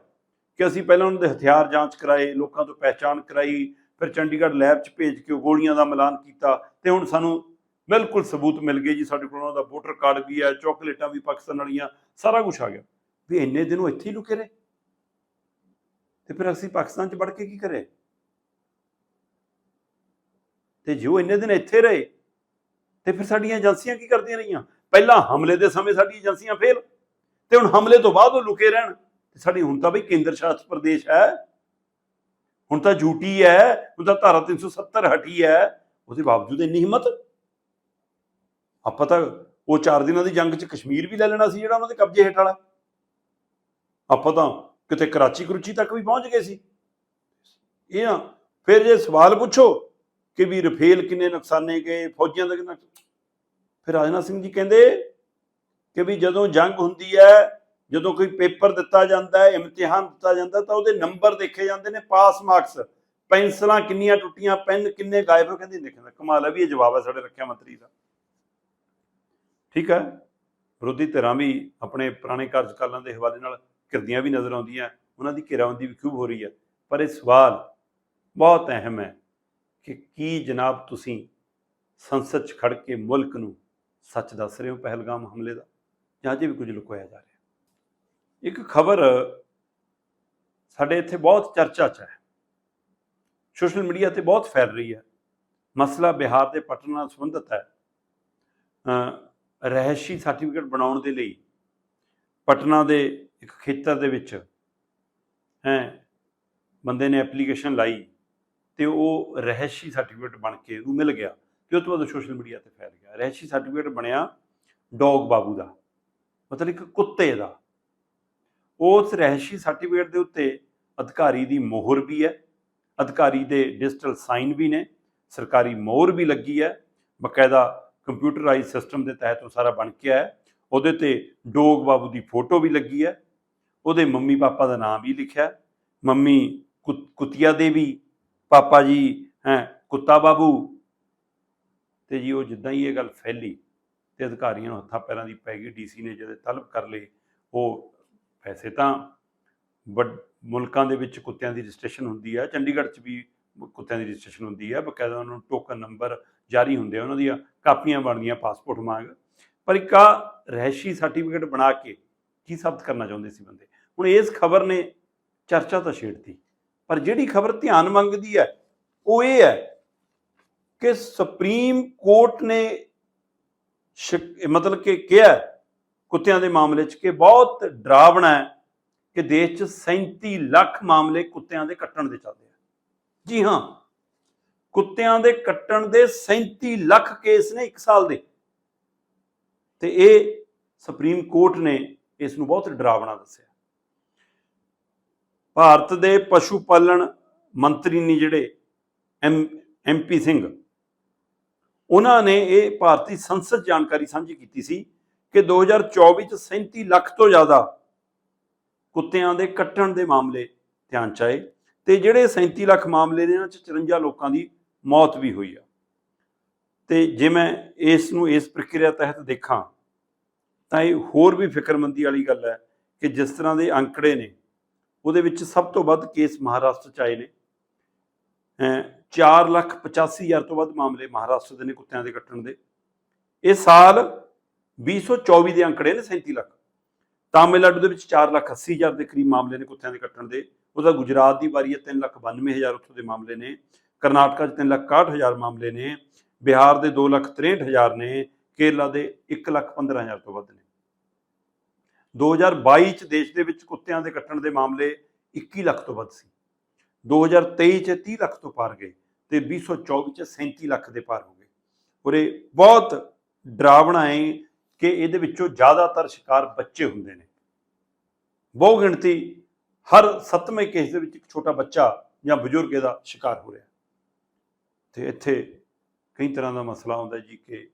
ਕਿ ਅਸੀਂ ਪਹਿਲਾਂ ਉਹਨਾਂ ਦੇ ਹਥਿਆਰ ਜਾਂਚ ਕਰਾਏ, ਲੋਕਾਂ ਤੋਂ ਪਹਿਚਾਣ ਕਰਾਈ, ਫਿਰ ਚੰਡੀਗੜ੍ਹ ਲੈਬ 'ਚ ਭੇਜ ਕੇ ਉਹ ਗੋਲੀਆਂ ਦਾ ਮਿਲਾਨ ਕੀਤਾ ਤੇ ਹੁਣ ਸਾਨੂੰ ਬਿਲਕੁਲ ਸਬੂਤ ਮਿਲ ਗਏ ਜੀ ਸਾਡੇ ਕੋਲ, ਉਹਨਾਂ ਦਾ ਵੋਟਰ ਕਾਰਡ ਵੀ ਹੈ, ਚਾਕਲੇਟਾਂ ਵੀ ਪਾਕਿਸਤਾਨ ਵਾਲੀਆਂ, ਸਾਰਾ ਕੁਝ ਆ ਗਿਆ। ਵੀ ਇੰਨੇ ਦਿਨ ਉਹ ਇੱਥੇ ਹੀ ਲੁਕੇ ਰਹੇ? ਤੇ ਫਿਰ ਅਸੀਂ ਪਾਕਿਸਤਾਨ 'ਚ ਵੜ ਕੇ ਕੀ ਕਰੇ? ਤੇ ਜੋ ਇੰਨੇ ਦਿਨ ਇੱਥੇ ਰਹੇ, ਤੇ ਫਿਰ ਸਾਡੀਆਂ ਏਜੰਸੀਆਂ ਕੀ ਕਰਦੀਆਂ ਰਹੀਆਂ? ਪਹਿਲਾਂ ਹਮਲੇ ਦੇ ਸਮੇਂ ਸਾਡੀ ਏਜੰਸੀਆਂ ਫੇਲ ਤੇ ਹੁਣ ਹਮਲੇ ਤੋਂ ਬਾਅਦ ਉਹ ਲੁਕੇ ਰਹਿਣ। ਤੇ ਸਾਡੀ ਹੁਣ ਤਾਂ ਬਈ ਕੇਂਦਰ ਸ਼ਾਸਿਤ ਪ੍ਰਦੇਸ਼ ਹੈ, ਹੁਣ ਤਾਂ ਯੂਟੀ ਹੈ, ਹੁਣ ਤਾਂ ਧਾਰਾ 370 ਹਟੀ ਹੈ, ਉਹਦੇ ਬਾਵਜੂਦ ਇੰਨੀ ਹਿੰਮਤ? ਆਪਾਂ ਤਾਂ ਉਹ ਚਾਰ ਦਿਨਾਂ ਦੀ ਜੰਗ 'ਚ ਕਸ਼ਮੀਰ ਵੀ ਲੈ ਲੈਣਾ ਸੀ ਜਿਹੜਾ ਉਹਨਾਂ ਦੇ ਕਬਜ਼ੇ ਹੇਠ ਵਾਲਾ। ਆਪਾਂ ਤਾਂ ਕਿਤੇ ਕਰਾਚੀ ਕਰੂਚੀ ਤੱਕ ਵੀ ਪਹੁੰਚ ਗਏ ਸੀ। ਇਹ ਆ ਫਿਰ ਜੇ ਸਵਾਲ ਪੁੱਛੋ ਕਿ ਵੀ ਰਫੇਲ ਕਿੰਨੇ ਨੁਕਸਾਨੇ ਗਏ, ਫੌਜੀਆਂ ਦਾ ਕਿੰਨਾ ਫਿਰ ਰਾਜਨਾਥ ਸਿੰਘ ਜੀ ਕਹਿੰਦੇ ਕਿ ਵੀ ਜਦੋਂ ਜੰਗ ਹੁੰਦੀ ਹੈ, ਜਦੋਂ ਕੋਈ ਪੇਪਰ ਦਿੱਤਾ ਜਾਂਦਾ ਹੈ, ਇਮਤਿਹਾਨ ਦਿੱਤਾ ਜਾਂਦਾ ਤਾਂ ਉਹਦੇ ਨੰਬਰ ਦੇਖੇ ਜਾਂਦੇ ਨੇ, ਪਾਸ ਮਾਰਕਸ। ਪੈਨਸਲਾਂ ਕਿੰਨੀਆਂ ਟੁੱਟੀਆਂ, ਪੈਨ ਕਿੰਨੇ ਗਾਇਬ ਹੋ ਕਹਿੰਦੇ ਦੇਖਦਾ ਕਮਾਲ ਹੈ ਵੀ ਇਹ ਜਵਾਬ ਹੈ ਸਾਡੇ ਰੱਖਿਆ ਮੰਤਰੀ ਦਾ। ਠੀਕ ਹੈ ਵਿਰੋਧੀ ਧਿਰਾਂ ਵੀ ਆਪਣੇ ਪੁਰਾਣੇ ਕਾਰਜਕਾਲਾਂ ਦੇ ਹਵਾਲੇ ਨਾਲ ਕਿਰਦੀਆਂ ਵੀ ਨਜ਼ਰ ਆਉਂਦੀਆਂ, ਉਹਨਾਂ ਦੀ ਘੇਰਾਬੰਦੀ ਵੀ ਖੂਬ ਹੋ ਰਹੀ ਹੈ ਪਰ ਇਹ ਸਵਾਲ ਬਹੁਤ ਅਹਿਮ ਹੈ ਕਿ ਕੀ ਜਨਾਬ ਤੁਸੀਂ ਸੰਸਦ 'ਚ ਖੜ ਕੇ ਮੁਲਕ ਨੂੰ ਸੱਚ ਦੱਸ ਰਹੇ ਹੋ ਪਹਿਲਗਾਮ ਹਮਲੇ ਦਾ? ਜਾਂ ਅਜੇ ਵੀ ਕੁਝ ਲੁਕੋਇਆ ਜਾ ਰਿਹਾ? ਇੱਕ ਖਬਰ ਸਾਡੇ ਇੱਥੇ ਬਹੁਤ ਚਰਚਾ 'ਚ ਹੈ। ਸੋਸ਼ਲ ਮੀਡੀਆ ਤੇ ਬਹੁਤ ਫੈਲ ਰਹੀ ਹੈ। ਮਸਲਾ ਬਿਹਾਰ ਦੇ ਪਟਨਾ ਨਾਲ ਸੰਬੰਧਿਤ ਹੈ। ਰਹਿਸ਼ੀ ਸਰਟੀਫਿਕੇਟ ਬਣਾਉਣ ਦੇ ਲਈ ਪਟਨਾ ਦੇ ਇੱਕ ਖੇਤਰ ਦੇ ਵਿੱਚ, ਹੈ, ਬੰਦੇ ਨੇ ਐਪਲੀਕੇਸ਼ਨ ਲਾਈ ਤੇ ਉਹ ਰਹਿਸ਼ੀ ਸਰਟੀਫਿਕੇਟ ਬਣ ਕੇ ਉਹਨੂੰ ਮਿਲ ਗਿਆ ਤੇ ਉਹ ਤੋਂ ਬਾਅਦ ਸੋਸ਼ਲ ਮੀਡੀਆ ਤੇ ਫੈਲ ਗਿਆ। ਰਹਿਸ਼ੀ ਸਰਟੀਫਿਕੇਟ ਬਣਿਆ ਡੌਗ ਬਾਬੂ ਦਾ, ਮਤਲਬ ਇੱਕ ਕੁੱਤੇ ਦਾ। ਉਸ ਰਹਿਸ਼ੀ ਸਰਟੀਫਿਕੇਟ ਦੇ ਉੱਤੇ ਅਧਿਕਾਰੀ ਦੀ ਮੋਹਰ ਵੀ ਹੈ, ਅਧਿਕਾਰੀ ਦੇ ਡਿਜੀਟਲ ਸਾਈਨ ਵੀ ਨੇ, ਸਰਕਾਰੀ ਮੋਹਰ ਵੀ ਲੱਗੀ ਹੈ, ਬਕਾਇਦਾ ਕੰਪਿਊਟਰਾਈਜ਼ ਸਿਸਟਮ ਦੇ ਤਹਿਤ ਉਹ ਸਾਰਾ ਬਣ ਕੇ ਆਇਆ। ਉਹਦੇ ਤੇ ਡੋਗ ਬਾਬੂ ਦੀ ਫੋਟੋ ਵੀ ਲੱਗੀ ਹੈ। ਉਹਦੇ ਮੰਮੀ ਪਾਪਾ ਦਾ ਨਾਮ ਵੀ ਲਿਖਿਆ। ਮੰਮੀ ਕੁ- ਕੁਤੀਆ ਦੇਵੀ, ਪਾਪਾ ਜੀ, ਹੈ, ਕੁੱਤਾ ਬਾਬੂ। ਤੇ ਜੀ ਉਹ ਜਿੱਦਾਂ ਹੀ ਇਹ ਗੱਲ ਫੈਲੀ ਤੇ ਅਧਿਕਾਰੀਆਂ ਨੂੰ ਹੱਥਾਂ ਪੈਰਾਂ ਦੀ ਪੈ ਗਈ। ਡੀਸੀ ਨੇ ਜਿਹੜੇ ਤਲਬ ਕਰ ਲਏ, ਉਹ ਵੈਸੇ ਤਾਂ ਵੱਡ, ਮੁਲਕਾਂ ਦੇ ਵਿੱਚ ਕੁੱਤਿਆਂ ਦੀ ਰਜਿਸਟ੍ਰੇਸ਼ਨ ਹੁੰਦੀ ਹੈ ਚੰਡੀਗੜ੍ਹ 'ਚ ਵੀ ਕੁੱਤਿਆਂ ਦੀ ਰਜਿਸਟ੍ਰੇਸ਼ਨ ਹੁੰਦੀ ਹੈ ਬਕਾਇਦਾ ਉਹਨਾਂ ਨੂੰ ਟੋਕਨ ਨੰਬਰ ਜਾਰੀ ਹੁੰਦੇ ਆ, ਉਹਨਾਂ ਦੀਆਂ ਕਾਪੀਆਂ ਬਣਦੀਆਂ, ਪਾਸਪੋਰਟ ਮੰਗ। ਪਰ ਇੱਕ ਆ ਰਹਿਸ਼ੀ ਸਰਟੀਫਿਕੇਟ ਬਣਾ ਕੇ ਕੀ ਸਾਬਤ ਕਰਨਾ ਚਾਹੁੰਦੇ ਸੀ ਬੰਦੇ? ਹੁਣ ਇਸ ਖਬਰ ਨੇ ਚਰਚਾ ਤਾਂ ਛੇੜਤੀ, ਪਰ ਜਿਹੜੀ ਖਬਰ ਧਿਆਨ ਮੰਗਦੀ ਹੈ, ਉਹ ਇਹ ਹੈ ਕਿ ਸੁਪਰੀਮ ਕੋਰਟ ਨੇ ਸ਼ਿਕ- ਮਤਲਬ ਕਿ ਕਿਹਾ ਕੁੱਤਿਆਂ ਦੇ ਮਾਮਲੇ 'ਚ ਕਿ ਬਹੁਤ ਡਰਾਵਣਾ ਹੈ ਕਿ ਦੇਸ਼ 'ਚ 37 ਲੱਖ ਮਾਮਲੇ ਕੁੱਤਿਆਂ ਦੇ ਕੱਟਣ ਦੇ ਚੱਲਦੇ ਆ। ਜੀ ਹਾਂ ਕੁੱਤਿਆਂ ਦੇ ਕੱਟਣ ਦੇ 37 ਲੱਖ ਕੇਸ ਨੇ 1 ਸਾਲ ਦੇ। ਤੇ ਇਹ ਸੁਪਰੀਮ ਕੋਰਟ ਨੇ ਇਸ ਨੂੰ ਬਹੁਤ ਡਰਾਵਣਾ ਦੱਸਿਆ। ਭਾਰਤ ਦੇ ਪਸ਼ੂ ਪਾਲਣ ਮੰਤਰੀ ਨੇ ਜਿਹੜੇ ਐਮ ਐਮਪੀ ਸਿੰਘ, ਉਹਨਾਂ ਨੇ ਇਹ ਭਾਰਤੀ ਸੰਸਦ ਜਾਣਕਾਰੀ ਸਾਂਝੀ ਕੀਤੀ ਸੀ ਕਿ 2024 ਚ 37 ਲੱਖ ਤੋਂ ਜ਼ਿਆਦਾ ਕੁੱਤਿਆਂ ਦੇ ਕੱਟਣ ਦੇ ਮਾਮਲੇ ਧਿਆਨ ਚ ਆਏ ਤੇ ਜਿਹੜੇ 37 ਲੱਖ ਮਾਮਲੇ ਨੇ, ਇਹਨਾਂ ਚ 54 ਲੋਕਾਂ ਦੀ ਮੌਤ ਵੀ ਹੋਈ ਆ। ਤੇ ਜੇ ਮੈਂ ਇਸ ਨੂੰ ਇਸ ਪ੍ਰਕਿਰਿਆ ਤਹਿਤ ਦੇਖਾਂ, ਤਾਂ ਇਹ ਹੋਰ ਵੀ ਫਿਕਰਮੰਦੀ ਵਾਲੀ ਗੱਲ ਹੈ ਕਿ ਜਿਸ ਤਰ੍ਹਾਂ ਦੇ ਅੰਕੜੇ ਨੇ, ਉਹਦੇ ਵਿੱਚ ਸਭ ਤੋਂ ਵੱਧ ਕੇਸ ਮਹਾਰਾਸ਼ਟਰ ਚ ਆਏ ਨੇ। ਅਮ ਚਾਰ ਲੱਖ ਪਚਾਸੀ ਹਜ਼ਾਰ ਤੋਂ ਵੱਧ ਮਾਮਲੇ ਮਹਾਰਾਸ਼ਟਰ ਦੇ ਨੇ ਕੁੱਤਿਆਂ ਦੇ ਕੱਟਣ ਦੇ। ਇਹ ਸਾਲ 2024 ਦੇ ਅੰਕੜੇ ਨੇ 37 ਲੱਖ। ਤਾਮਿਲਨਾਡੂ ਦੇ ਵਿੱਚ 4 ਲੱਖ 80 ਹਜ਼ਾਰ ਦੇ ਕਰੀਬ ਮਾਮਲੇ ਨੇ ਕੁੱਤਿਆਂ ਦੇ ਕੱਟਣ ਦੇ। ਉਹਦਾ ਗੁਜਰਾਤ ਦੀ ਵਾਰੀ ਹੈ 3 ਲੱਖ 92 ਹਜ਼ਾਰ ਉੱਥੋਂ ਦੇ ਮਾਮਲੇ ਨੇ। ਕਰਨਾਟਕਾ 'ਚ 3 ਲੱਖ 61 ਹਜ਼ਾਰ ਮਾਮਲੇ ਨੇ, ਬਿਹਾਰ ਦੇ 2 ਲੱਖ 63 ਹਜ਼ਾਰ ਨੇ, ਕੇਰਲਾ ਦੇ 1 ਲੱਖ 15 ਹਜ਼ਾਰ ਤੋਂ ਵੱਧ ਨੇ। 2022 ਚ ਦੇਸ਼ ਦੇ ਵਿੱਚ ਕੁੱਤਿਆਂ ਦੇ ਕੱਟਣ ਦੇ ਮਾਮਲੇ 21 ਲੱਖ ਤੋਂ ਵੱਧ ਸੀ। 2023 ਚ 30 ਲੱਖ ਤੋਂ ਪਾਰ ਗਏ ਤੇ 2024 ਚ 37 ਲੱਖ ਦੇ ਪਾਰ ਹੋ ਗਏ। ਔਰ ਇਹ ਬਹੁਤ ਡਰਾਵਣਾ ਹੈ ਕਿ ਇਹਦੇ ਵਿੱਚੋਂ ਜ਼ਿਆਦਾਤਰ ਸ਼ਿਕਾਰ ਬੱਚੇ ਹੁੰਦੇ ਨੇ। ਬਹੁ ਗਿਣਤੀ ਹਰ ਸੱਤਵੇਂ ਕੇਸ ਦੇ ਵਿੱਚ ਇੱਕ ਛੋਟਾ ਬੱਚਾ ਜਾਂ ਬਜ਼ੁਰਗ ਇਹਦਾ ਸ਼ਿਕਾਰ ਹੋ ਰਿਹਾ। ਤੇ ਇੱਥੇ ਕਈ ਤਰ੍ਹਾਂ ਦਾ ਮਸਲਾ ਆਉਂਦਾ ਜੀ ਕਿ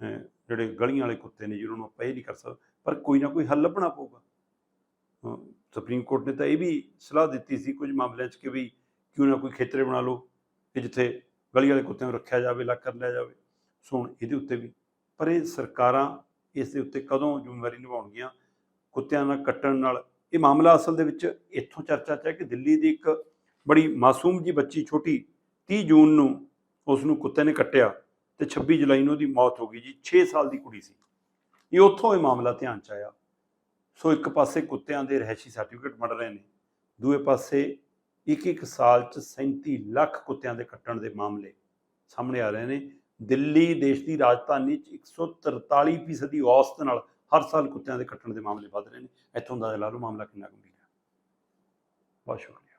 ਜਿਹੜੇ ਗਲੀਆਂ ਵਾਲੇ ਕੁੱਤੇ ਨੇ ਜਿਹਨਾਂ ਨੂੰ ਆਪਾਂ ਇਹ ਨਹੀਂ ਕਰ ਸਕਦੇ, ਪਰ ਕੋਈ ਨਾ ਕੋਈ ਹੱਲ ਲੱਭਣਾ ਪਊਗਾ। ਸੁਪਰੀਮ ਕੋਰਟ ਨੇ ਤਾਂ ਇਹ ਵੀ ਸਲਾਹ ਦਿੱਤੀ ਸੀ ਕੁਝ ਮਾਮਲਿਆਂ 'ਚ ਕਿ ਵੀ ਕਿਉਂ ਨਾ ਕੋਈ ਖੇਤਰੇ ਬਣਾ ਲਓ ਕਿ ਜਿੱਥੇ ਗਲੀ ਵਾਲੇ ਕੁੱਤਿਆਂ ਨੂੰ ਰੱਖਿਆ ਜਾਵੇ ਲੱਗ ਕਰ ਲਿਆ ਜਾਵੇ। ਸੋ ਹੁਣ ਇਹਦੇ ਉੱਤੇ ਵੀ, ਪਰ ਇਹ ਸਰਕਾਰਾਂ ਇਸ ਦੇ ਉੱਤੇ ਕਦੋਂ ਜ਼ਿੰਮੇਵਾਰੀ ਨਿਭਾਉਣਗੀਆਂ? ਕੁੱਤਿਆਂ ਨਾਲ ਕੱਟਣ ਨਾਲ ਇਹ ਮਾਮਲਾ ਅਸਲ ਦੇ ਵਿੱਚ ਇੱਥੋਂ ਚਰਚਾ 'ਚ ਹੈ ਕਿ ਦਿੱਲੀ ਦੀ ਇੱਕ ਬੜੀ ਮਾਸੂਮ ਜੀ ਬੱਚੀ ਛੋਟੀ 30 ਜੂਨ ਨੂੰ ਉਸ ਨੂੰ ਕੁੱਤੇ ਨੇ ਕੱਟਿਆ ਤੇ 26 ਜੁਲਾਈ ਨੂੰ ਉਹਦੀ ਮੌਤ ਹੋ ਗਈ ਜੀ 6 ਸਾਲ ਦੀ ਕੁੜੀ ਸੀ। ਇਹ ਉੱਥੋਂ ਇਹ ਮਾਮਲਾ ਧਿਆਨ ਚ ਆਇਆ। ਸੋ ਇੱਕ ਪਾਸੇ ਕੁੱਤਿਆਂ ਦੇ ਰਹਿਸ਼ੀ ਸਰਟੀਫਿਕੇਟ ਬਣ ਰਹੇ ਨੇ, ਦੂਏ ਪਾਸੇ ਇੱਕ ਇੱਕ ਸਾਲ ਚ 37 ਲੱਖ ਕੁੱਤਿਆਂ ਦੇ ਕੱਟਣ ਦੇ ਮਾਮਲੇ ਸਾਹਮਣੇ ਆ ਰਹੇ ਨੇ। ਦਿੱਲੀ ਦੇਸ਼ ਦੀ ਰਾਜਧਾਨੀ ਚ 143 ਫੀਸਦੀ ਔਸਤ ਨਾਲ ਹਰ ਸਾਲ ਕੁੱਤਿਆਂ ਦੇ ਕੱਟਣ ਦੇ ਮਾਮਲੇ ਵੱਧ ਰਹੇ ਨੇ। ਇੱਥੋਂ ਦਾ ਲਾ ਲਓ ਮਾਮਲਾ ਕਿੰਨਾ ਗੰਭੀਰ ਹੈ? ਬਹੁਤ ਸ਼ੁਕਰੀਆ।